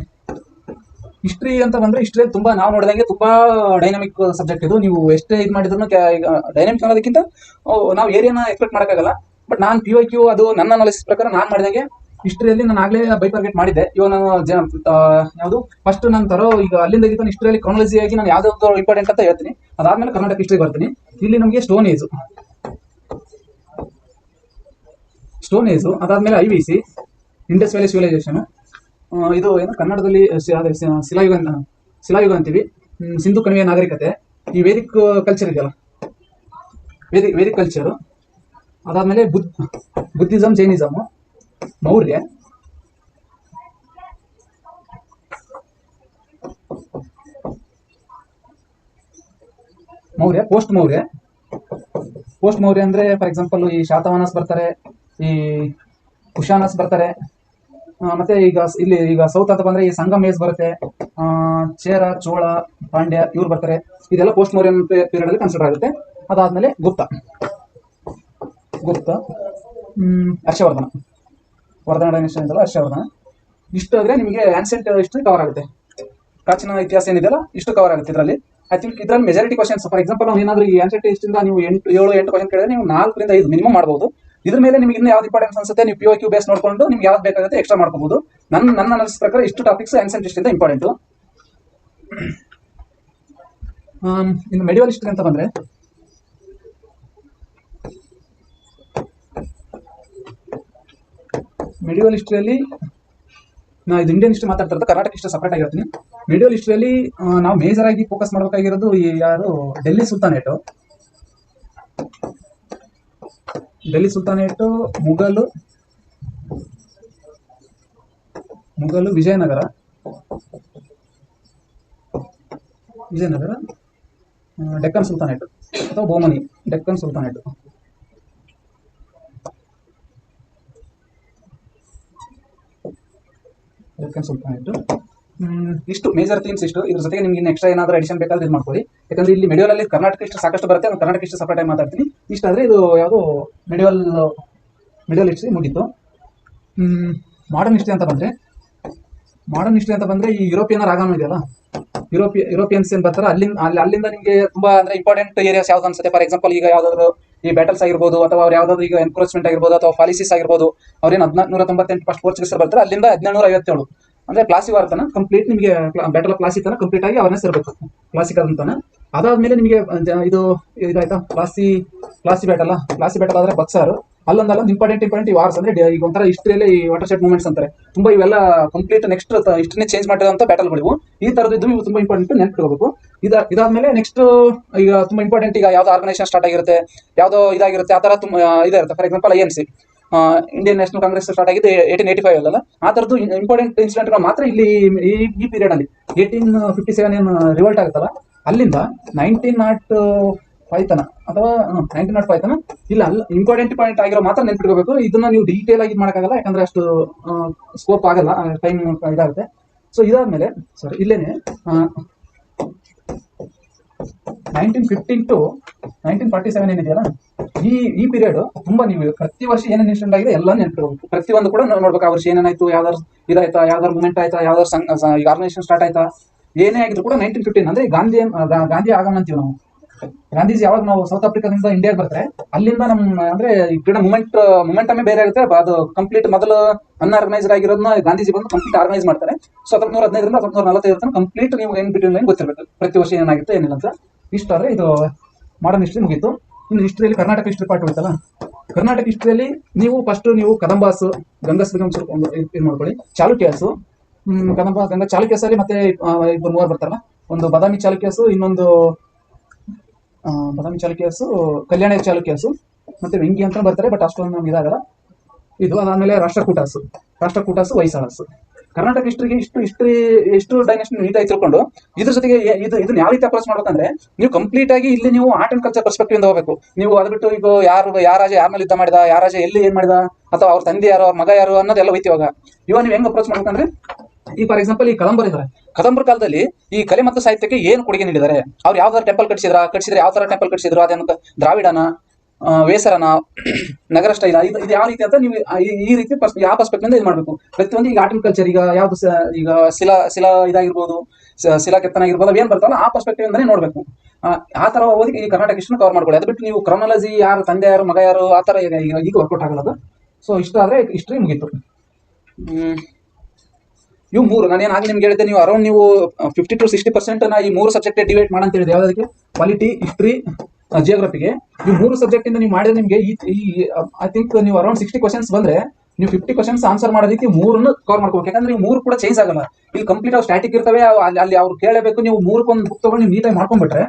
ಹಿಸ್ಟ್ರಿ ಅಂತ ಬಂದ್ರೆ ಹಿಸ್ಟ್ರಿ ತುಂಬಾ ನಾವು ನೋಡಿದಂಗೆ ತುಂಬಾ ಡೈನಾಮಿಕ್ ಸಬ್ಜೆಕ್ಟ್ ಇದು. ನೀವು ಎಷ್ಟೇ ಇದು ಮಾಡಿದ್ರು ಡೈನಾಮಿಕ್ ಅನ್ನೋದಕ್ಕಿಂತ ನಾವು ಏರಿಯಾನ ಎಕ್ಸ್ಪೆಕ್ಟ್ ಮಾಡೋಕ್ಕಾಗಲ್ಲ. ಬಟ್ ನಾನು ಪಿ ವೈ ಕ್ಯೂ ಅದು ನನ್ನ ಅನಾಲಿಸಿಸ್ ಪ್ರಕಾರ ನಾನು ಮಾಡಿದಂಗೆ ಹಿಸ್ಟ್ರಿಯಲ್ಲಿ ನಾನು ಆಗಲೇ ಬೈಪರ್ಗೇಟ್ ಮಾಡಿದ್ದೆ. ಇವಾಗ ನಾನು ಯಾವುದು? ಫಸ್ಟ್ ನಾನು ತರೋ, ಈಗ ಅಲ್ಲಿಂದ ಇದನ್ನು ಹಿಸ್ಟ್ರಿಯಲ್ಲಿ ಕ್ರಾನಲಜಿ ಆಗಿ ನಾನು ಯಾವ್ದಾದ್ರು ಇಂಪಾರ್ಟೆಂಟ್ ಅಂತ ಹೇಳ್ತೀನಿ. ಅದಾದ್ಮೇಲೆ ಕರ್ನಾಟಕ ಹಿಸ್ಟ್ರಿ ಬರ್ತೀನಿ. ಇಲ್ಲಿ ನಮಗೆ ಸ್ಟೋನ್ ಏಜು ಸ್ಟೋನ್ ಏಜು ಅದಾದ್ಮೇಲೆ I V C Indus valley civilisation ಇದು ಏನು, ಕನ್ನಡದಲ್ಲಿ ಶಿಲಾಯುಗ ಶಿಲಾಯುಗ ಅಂತೀವಿ. ಸಿಂಧು ಕಣಿವೆಯ ನಾಗರಿಕತೆ. ಈ ವೇದಿಕ್ ಕಲ್ಚರ್ ಇದೆಯಲ್ಲ? ವೇದಿಕ್ ವೇದಿಕ್ ಕಲ್ಚರು ಅದಾದ್ಮೇಲೆ ಬುದ್ Buddhism Jainism Maurya. Maurya post Maurya. Post Maurya ಅಂದ್ರೆ ಫಾರ್ ಎಕ್ಸಾಂಪಲ್ ಈ ಶಾತವಾನಸ್ ಬರ್ತಾರೆ, ಈ ಕುಶಾನಸ್ ಬರ್ತಾರೆ. ಮತ್ತೆ ಈಗ ಇಲ್ಲಿ ಈಗ ಸೌತ್ ಅಂತ ಬಂದ್ರೆ ಈ ಸಂಗಮೇಶ್ ಬರುತ್ತೆ. ಆ, ಚೇರ ಚೋಳ ಪಾಂಡ್ಯ ಇವ್ರು ಬರ್ತಾರೆ. ಇದೆಲ್ಲ ಪೋಸ್ಟ್ ಮೋರಿಯನ್ ಪೀರಿಯಡ್ ಅಲ್ಲಿ ಕನ್ಸಿಡರ್ ಆಗುತ್ತೆ. ಅದಾದ್ಮೇಲೆ ಗುಪ್ತ. ಗುಪ್ತ ಹರ್ಷವರ್ಧನ. ವರ್ಧನ ಡೈನೆಸ್ಟಿ ಹರ್ಷವರ್ಧನ. ಇಷ್ಟು ಆದ್ರೆ ನಿಮಗೆ ಆನ್ಸೆಂಟ್ ಇಷ್ಟು ಕವರ್ ಆಗುತ್ತೆ. ಪ್ರಾಚೀನ ಇತಿಹಾಸ ಏನಿದೆಯಲ್ಲ ಇಷ್ಟು ಕವರ್ ಆಗುತ್ತೆ ಇದರಲ್ಲಿ. ಐ ತಿಂಕ್ ಇದರಲ್ಲಿ ಮೆಜಾರಿಟಿ ಕ್ವಶನ್ಸ್ ಫಾರ್ ಎಕ್ಸಾಂಪಲ್ ನಾವು ಏನಾದ್ರು ಈ ಆನ್ಸೆಂಟ್ ಇಷ್ಟಿಂದ ನೀವು ಎಂಟು ಏಳು ಎಂಟು ಕ್ವಶನ್ ಕೇಳಿದ್ರೆ ನೀವು ನಾಲ್ಕರಿಂದ ಐದು ಮಿನಿಮಮ್ ಮಾಡ್ಬೋದು. ಇದ್ರ ಮೇಲೆ ನಿಮಗೆ ಇನ್ನು ಯಾವ್ದು ಇಂಪಾರ್ಟೆನ್ಸ್ ಅನ್ಸುತ್ತೆ, ನೀವು ಪಿ ಕ್ಯೂ ಬೇಸ್ ನೋಡ್ಕೊಂಡು ನಿಮ್ಗೆ ಯಾವ್ದು ಬೇಕಾಗುತ್ತೆ ಎಕ್ಸ್ಟ್ರಾ ಮಾಡ್ಕೋಬಹುದು ನನ್ನ ನನ್ನ ಅನಿಸಿದ ಪ್ರಕಾರ ಇಷ್ಟು ಟಾಪಿಕ್ಸ್ ಆನ್ಸೆಂಟ್ ಇಷ್ಟಿಂದ ಇಂಪಾರ್ಟೆಂಟ್ ಇನ್ನು ಮೆಡಿವಲ್ ಹಿಸ್ಟ್ರಿ ಅಂತ ಬಂದ್ರೆ? ಮೆಡಿವಲ್ ಹಿಸ್ಟ್ರಿಯಲ್ಲಿ ನಾ ಇದು ಇಂಡಿಯನ್ ಹಿಸ್ಟ್ರಿ ಮಾತಾಡ್ತಾ ಕರ್ನಾಟಕ ಹಿಸ್ಟ್ರಿ ಸಪರೇಟ್ ಆಗಿರ್ತೀನಿ. ಮೆಡಿವಲ್ ಹಿಸ್ಟ್ರಿಯಲ್ಲಿ ನಾವು ಮೇಜರ್ ಆಗಿ ಫೋಕಸ್ ಮಾಡಬೇಕಾಗಿರೋದು ಯಾರು ಡೆಲ್ಲಿ ಸುಲ್ತಾನೇಟು ಡೆಲ್ಲಿ ಸುಲ್ತಾನೇಟು ಮುಘಲು ಮುಘಲು ವಿಜಯನಗರ ವಿಜಯನಗರ ಆ, ಡೆಕ್ಕನ್ ಸುಲ್ತಾನೇಟು ಅಥವಾ ಬೋಮನಿ ಡೆಕ್ಕನ್ ಸುಲ್ತಾನೇಟು ಡೆಕ್ಕನ್ ಸುಲ್ತಾನೇಟು ಹ್ಮ್, ಇಷ್ಟು ಮೇಜರ್ ಥೀಮ್ಸ್ ಇಷ್ಟು. ಇದ್ರ ಜೊತೆಗೆ ನಿಮ್ಗೆ ಇನ್ನು ಎಕ್ಸ್ಟ್ರಾ ಏನಾದರೂ ಅಡಿಷನ್ ಬೇಕಾದ್ರೆ ಇದು ಮಾಡ್ಕೊಳ್ಳಿ ಯಾಕಂದ್ರೆ ಇಲ್ಲಿ ಮೆಡಿವಲ್ ಅಲ್ಲಿ ಕರ್ನಾಟಕ ಇಷ್ಟು ಸಾಕಷ್ಟು ಬರುತ್ತೆ. ನಾನು ಕರ್ನಾಟಕ ಇಷ್ಟು ಸಪರೇಟ್ ಆಗಿ ಮಾತಾಡ್ತೀನಿ. ಇಷ್ಟ ಆದ್ರೆ ಇದು ಯಾವುದು ಮೆಡಿವಲ್ ಮೆಡಿವಲ್ ಹಿಸ್ಟ್ರಿ ಮುಗೀತು. ಮಾಡರ್ನ್ ಹಿಸ್ಟ್ರಿ ಅಂತ ಬಂದರೆ ಮಾಡರ್ನ್ ಹಿಸ್ಟ್ರಿ ಅಂತ ಬಂದರೆ ಈ ಯುರೋಪಿಯನ್ ಆಗಮನ ಇದೆಯಲ್ಲ? ಯುರೋಪಿಯ ಯುರೋಪಿಯನ್ಸ್ ಏನು ಬರ್ತಾರೆ ಅಲ್ಲಿಂದ, ಅಲ್ಲಿ, ಅಲ್ಲಿಂದ ನಿಮಗೆ ತುಂಬಾ ಅಂದ್ರೆ ಇಂಪಾರ್ಟೆಂಟ್ ಏರಿಯಾಸ್ ಯಾವ್ದು ಅನ್ಸುತ್ತೆ? ಫಾರ್ ಎಕ್ಸಾಂಪಲ್ ಈಗ ಯಾವುದಾದ್ರು ಈ ಬ್ಯಾಟಲ್ಸ್ ಆಗಿರ್ಬೋದು ಅಥವಾ ಅವ್ರು ಯಾವ್ದಾದ್ರು ಈಗ ಎನ್ಕ್ರೋಚ್ಮೆಂಟ್ ಆಗಿರ್ಬೋದು ಅಥವಾ ಪಾಲಿಸೀಸ್ ಆಗಿರ್ಬೋದು, ಅವ್ರೇನು ಹದಿನಾಲ್ಕುನೂರ ತೊಂಬತ್ತೆಂಟು ಫಸ್ಟ್ ಪೋರ್ಚುಗೀಸರ್ ಬರ್ತಾರೆ. ಅಲ್ಲಿಂದ ಹದಿನೇಳು ಐವತ್ತೇಳು ಅಂದ್ರೆ ಪ್ಲಾಸಿ ವಾರ್ ತನ ಕಂಪ್ಲೀಟ್ ನಿಮಗೆ ಬ್ಯಾಟಲ್ ಪ್ಲಾಸಿ ತನ ಕಂಪ್ಲೀಟ್ ಆಗಿ ಅವೇರ್ನೆಸ್ ಇರಬೇಕು. ಕ್ಲಾಸಿಕಲ್ ಅಂತಾನೆ ಅದಾದ್ಮೇಲೆ ನಿಮಗೆ ಇದು ಇದಾಯ್ತಾ? ಪ್ಲಾಸಿ ಪ್ಲಾಸಿ ಬ್ಯಾಟಲ್ ಪ್ಲಾಸಿ ಬ್ಯಾಟಲ್ ಆದ್ರೆ ಬಕ್ಸಾರು ಅಲ್ಲೊಂದಲ್ಲ ಇಂಪಾರ್ಟೆಂಟ್ ಇಂಪಾರ್ಟೆಂಟ್ ಈ ವಾರ್ಸ್ ಅಂದ್ರೆ ಈಗ ಒಂಥರ ಹಿಸ್ಟ್ರಿಯಲ್ಲಿ ಈ ವಾಟರ್ ಶೆಡ್ ಮೂವ್ಮೆಂಟ್ಸ್ ಅಂತಾರೆ. ತುಂಬಾ ಇವೆಲ್ಲ ಕಂಪ್ಲೀಟ್ ನೆಕ್ಸ್ಟ್ ಹಿಸ್ಟ್ರಿನೇ ಚೇಂಜ್ ಮಾಡಿರೋಂಥ ಬ್ಯಾಟಲ್ಗಳಿವು ಈ ತರದ್ದು ಇವು ತುಂಬಾ ಇಂಪಾರ್ಟೆಂಟ್ ನೆನ್ಪಿಡ್ಕೋಬೇಕು ಇದ, ಇದಾದ್ಮೇಲೆ ನೆಕ್ಸ್ಟ್ ಈಗ ತುಂಬಾ ಇಂಪಾರ್ಟೆಂಟ್ ಈಗ ಯಾವ್ದೋ ಆರ್ಗನೈಸೇಷನ್ ಸ್ಟಾರ್ಟ್ ಆಗಿರುತ್ತೆ, ಯಾವ್ದೋ ಇದಾಗಿರುತ್ತೆ, ಆ ತರ ತುಂಬ ಇರುತ್ತೆ. For example I N C Indian National Congress start ಆಗಿದೆ ಏಯ್ಟೀನ್ ಏಯ್ಟಿ ಫೈವ್ ಅಲ್ಲ ಆ ಥರದ್ದು ಇಂಪಾರ್ಟೆಂಟ್ ಇನ್ಸಿಡೆಂಟ್ಗಳು ಮಾತ್ರ ಇಲ್ಲಿ ಈ ಪೀರಿಯಡ್ ಅಲ್ಲಿ. ಏಯ್ಟೀನ್ ಫಿಫ್ಟಿ ಸೆವೆನ್ ಏನು ರಿವರ್ಟ್ ಆಗುತ್ತಲ್ಲ? ಅಲ್ಲಿಂದ ನೈನ್ಟೀನ್ ನಾಟ್ ಫೈವ್ ತನ ಅಥವಾ ನೈನ್ಟೀನ್ ನಾಟ್ ಫೈವ್ ತನ ಇಲ್ಲ, ಅಲ್ಲ ಇಂಪಾರ್ಟೆಂಟ್ ಪಾಯಿಂಟ್ ಆಗಿರೋ ಮಾತ್ರ ನೆನ್ಪಿಟ್ಕೋಬೇಕು. ಇದನ್ನ ನೀವು ಡೀಟೇಲ್ ಆಗಿ ಮಾಡೋಕ್ಕಾಗಲ್ಲ, ಯಾಕಂದ್ರೆ ಅಷ್ಟು ಸ್ಕೋಪ್ ಆಗಲ್ಲ ಟೈಮ್ ಇದಾಗುತ್ತೆ. ಸೊ ಇದಾದ್ಮೇಲೆ sorry ಇಲ್ಲೇನೆ nineteen fifteen to nineteen forty seven ಏನಿದೆಯಲ್ಲ, ಈ ಈ ಪೀರಿಯಡ್ ತುಂಬಾ ನೀವು ಪ್ರತಿ ವರ್ಷ ಏನೇನು ಇನ್ಸಿಡೆಂಟ್ ಆಗಿದೆ ಎಲ್ಲ ನೆನ್ಪಿಡ್ಬೇಕು ಪ್ರತಿಯೊಂದು ಕೂಡ ನಾವು ನೋಡ್ಬೇಕು, ಆ ವರ್ಷ ಏನೇನಾಯ್ತು ಯಾವ್ದಾರು ಇದಾಯ್ತಾ ಯಾವ್ದಾರು ಮೂಮೆಂಟ್ ಆಯ್ತಾ ಯಾವ್ದಾರು ಸಂಘ ಆರ್ಗನೈಸೇಷನ್ ಸ್ಟಾರ್ಟ್ ಆಯ್ತಾ, ಏನೇ ಆಗಿದ್ರು ಕೂಡ ನೈನ್ಟೀನ್ ಫಿಫ್ಟೀನ್ ಅಂದ್ರೆ ಗಾಂಧಿ ಗಾಂಧಿ ಆಗಮನ ಅಂತೀವಿ ನಾವು. ಗಾಂಧೀಜಿ ಯಾವಾಗ ನಾವು ಸೌತ್ ಆಫ್ರಿಕಾದಿಂದ ಇಂಡಿಯಾಗೆ ಬರ್ತಾರೆ, ಅಲ್ಲಿಂದ ನಮ್ಮ ಅಂದ್ರೆ ಈ ಕ್ರೀಡಾ ಮೂಮೆಂಟ್ ಮೂಮೆಂಟಮೇ ಬೇರೆ ಆಗುತ್ತೆ. ಅದು ಕಂಪ್ಲೀಟ್ ಮೊದಲು ಅನ್ಆರ್ಗನೈಸ್ಡ್ ಆಗಿರೋದನ್ನ ಗಾಂಧೀಜಿ ಬಂದು ಕಂಪ್ಲೀಟ್ ಆರ್ಗನೈಸ್ ಮಾಡ್ತಾರೆ. ಸೊ ಹತ್ತೊಂಬತ್ತು ನೂರ ಹದಿನೈದರಿಂದ ಹತ್ತೊಂಬತ್ತು ನೂರ ನಲವತ್ತೈದು ಕಂಪ್ಲೀಟ್ ನೀವು ಏನ್ ಬಿಟ್ವೀನ್ ಲೈನ್ ಗೊತ್ತಿರಬೇಕು. ಪ್ರತಿ ವರ್ಷ ಏನಾಗುತ್ತೆ, ಏನಿಲ್ಲ ಅಂತ. ಇಷ್ಟ ಆದ್ರೆ ಇದು ಮಾಡರ್ನ್ ಹಿಸ್ಟ್ರಿ ಮುಗೀತು. ಇನ್ನು ಹಿಸ್ಟ್ರಿಯಲ್ಲಿ ಕರ್ನಾಟಕ ಹಿಸ್ಟ್ರಿ ಪಾರ್ಟ್ ಉಳಿತಲ್ಲ ಕರ್ನಾಟಕ ಹಿಸ್ಟ್ರಿಯಲ್ಲಿ ನೀವು ಫಸ್ಟ್ ನೀವು ಕದಂಬಾಸ್ ಗಂಗಸ್ ಒಂದು ಇದು ಮಾಡ್ಕೊಳ್ಳಿ. ಚಾಲುಕ್ಯಾಸು. ಕದಂಬಾಸ್, ಗಂಗ ಚಾಲುಕ್ಯಸಲ್ಲಿ ಮತ್ತೆ ಇಬ್ಬರು ಮೂವರು ಬರ್ತಾರಲ್ಲ? ಒಂದು ಬಾದಾಮಿ ಚಾಲುಕ್ಯಾಸು, ಇನ್ನೊಂದು ಬಾದಾಮಿ ಚಾಲುಕ್ಯಸು ಕಲ್ಯಾಣ ಚಾಲುಕ್ಯಸು ಮತ್ತೆ ವೆಂಗಿ ಅಂತ ಬರ್ತಾರೆ ಬಟ್ ಅಷ್ಟೊಂದು ನಮ್ಗೆ ಇದಾಗಲ್ಲ. ಇದು ಅದಾದ್ಮೇಲೆ ರಾಷ್ಟ್ರಕೂಟಸು. ರಾಷ್ಟ್ರಕೂಟಸು ವೈಸಾಳಸು ಕರ್ನಾಟಕ ಹಿಸ್ಟ್ರಿಗೆ ಇಷ್ಟು ಹಿಸ್ಟ್ರಿ ಎಷ್ಟು ಡೈನೆಸ್ಟ್ ನೀಟಾಗಿ ತಿಳ್ಕೊಂಡು, ಇದ್ರ ಜೊತೆಗೆ ಇದು, ಇದನ್ನ ಯಾವ ರೀತಿ ಅಪ್ರೋಚ್ ಮಾಡ್ಬೇಕಂದ್ರೆ ನೀವು ಕಂಪ್ಲೀಟ್ ಆಗಿ ಇಲ್ಲಿ ನೀವು ಆರ್ಟ್ ಅಂಡ್ ಕಲ್ಚರ್ ಪರ್ಸ್ಪೆಕ್ಟಿವ್ ಇಂದ ಹೋಗಬೇಕು. ನೀವು ಅದ್ಬಿಟ್ಟು ಈಗ ಯಾರು, ಯಾರ ರಾಜ ಯಾರ ಮೇಲೆ ಯುದ್ಧ ಮಾಡಿದ, ಯಾರ ರಾಜ ಎಲ್ಲಿ ಏನ್ ಮಾಡಿದ, ಅಥವಾ ಅವ್ರ ತಂದೆ ಯಾರು, ಅವ್ರ ಮಗ ಯಾರು ಅನ್ನೋದೆಲ್ಲ ಹೋಯ್ತು ಇವಾಗ. ಇವಾಗ ನೀವು ಹೆಂಗ್ ಅಪ್ರೋಚ್ ಮಾಡ್ಬೇಕಂದ್ರೆ ಈ ಫಾರ್ ಎಕ್ಸಾಂಪಲ್ ಈ ಕದಂಬರ್ ಇದ್ದಾರೆ ಕದಂಬರ ಕಾಲದಲ್ಲಿ ಈ ಕಲೆ ಮತ್ತು ಸಾಹಿತ್ಯಕ್ಕೆ ಏನು ಕೊಡುಗೆ ನೀಡಿದ್ದಾರೆ? ಅವ್ರು ಯಾವ್ದಾರ ಟೆಂಪಲ್ ಕಟ್ಸಿದ್ರ ಕಟ್ಸಿದ್ರೆ ಯಾವ ತರ ಟೆಂಪಲ್ ಕಟ್ಸಿದ್ರು ಅದೇನು ದ್ರಾವಿಡನ ವೇಸರನ, ನಗರ ಸ್ಟೈಲ, ಇದು ಇದು ಯಾವ ರೀತಿ ಅಂತ ನೀವು ಈ- ರೀತಿ ಪರ್ಸ್ ಯಾವ ಪರ್ಸ್ಪೆಕ್ಟಿಂದ ಇದು ಮಾಡಬೇಕು? ಪ್ರತಿಯೊಂದು ಈಗ ಆರ್ಟಿಕಲ್ಚರ್ ಈಗ ಯಾವ್ದು ಈಗ ಶಿಲಾ ಶಿಲಾ ಇದಾಗಿರ್ಬೋದು ಶಿಲಾ ಕೆತ್ತನ ಆಗಿರ್ಬೋದು ಏನ್ ಆ ಪರ್ಸ್ಪೆಕ್ಟಿವ್ ಇಂದಾನೆ ನೋಡಬೇಕು. ಆ ತರ ಓದಿ ಈ ಕರ್ನಾಟಕ ಇಷ್ಟನ್ನು ಕವರ್ ಮಾಡ್ಕೊಳ್ಳಿ. ಅದು ಬಿಟ್ಟು ನೀವು ಕ್ರಮಾಲಜಿ ಯಾರು, ತಂದೆ ಯಾರು, ಮಗ ಯಾರು, ಆ ಥರ ಈಗ ವರ್ಕೌಟ್ ಆಗಲ್ಲ ಸೊ ಇಷ್ಟ ಆದ್ರೆ ಹಿಸ್ಟ್ರಿ ಮುಗೀತು. ಇವು ಮೂರು, ನಾನು ಏನಾಗಿ ನಿಮ್ಗೆ ಹೇಳಿದೆ ನೀವು ಅರೌಂಡ್ ನೀವು ಫಿಫ್ಟಿ ಟು ಸಿಕ್ಸ್ಟಿ ಪರ್ಸೆಂಟ್ ಈ ಮೂರು ಸಬ್ಜೆಕ್ಟ್ ಡಿವೈಡ್ ಅಂತ ಹೇಳಿದೆ ಯಾವುದಕ್ಕೆ ಪಾಲಿಟಿ ಹಿಸ್ಟ್ರಿ ಜಿಯೋಗ್ರಫಿಗೆ ಈ ಮೂರು ಸಬ್ಜೆಕ್ಟ್ ಇಂದ ನೀವು ಮಾಡಿದ್ರೆ ನಿಮಗೆ ಈ ಐ ಥಿಂಕ್ ನೀವು ಅರೌಂಡ್ ಸಿಕ್ಸ್ಟಿ ಕ್ವಶನ್ಸ್ ಬಂದ್ರೆ, ನೀವು ಫಿಫ್ಟಿ ಕ್ವಶನ್ಸ್ ಆನ್ಸರ್ ಮಾಡೋದಕ್ಕೆ ಮೂರನ್ನು ಕವರ್ ಮಾಡ್ಕೋಬೇಕು. ಯಾಕಂದ್ರೆ ನೀವು ಮೂರು ಕೂಡ ಚೇಂಜ್ ಆಗಲ್ಲ. ಇಲ್ಲಿ ಕಂಪ್ಲೀಟ್ ಆಗಿ ಸ್ಟ್ಯಾಟಿಕ್ ಇರ್ತವೆ ಅಲ್ಲಿ ಅಲ್ಲಿ ಅವ್ರು ಕೇಳಬೇಕು, ನೀವು ಮೂರಕ್ಕೊಂದು ಬುಕ್ ತಗೊಂಡು ನೀಟಾಗಿ ಮಾಡ್ಕೊಂಡ್ಬಿಟ್ರೆ,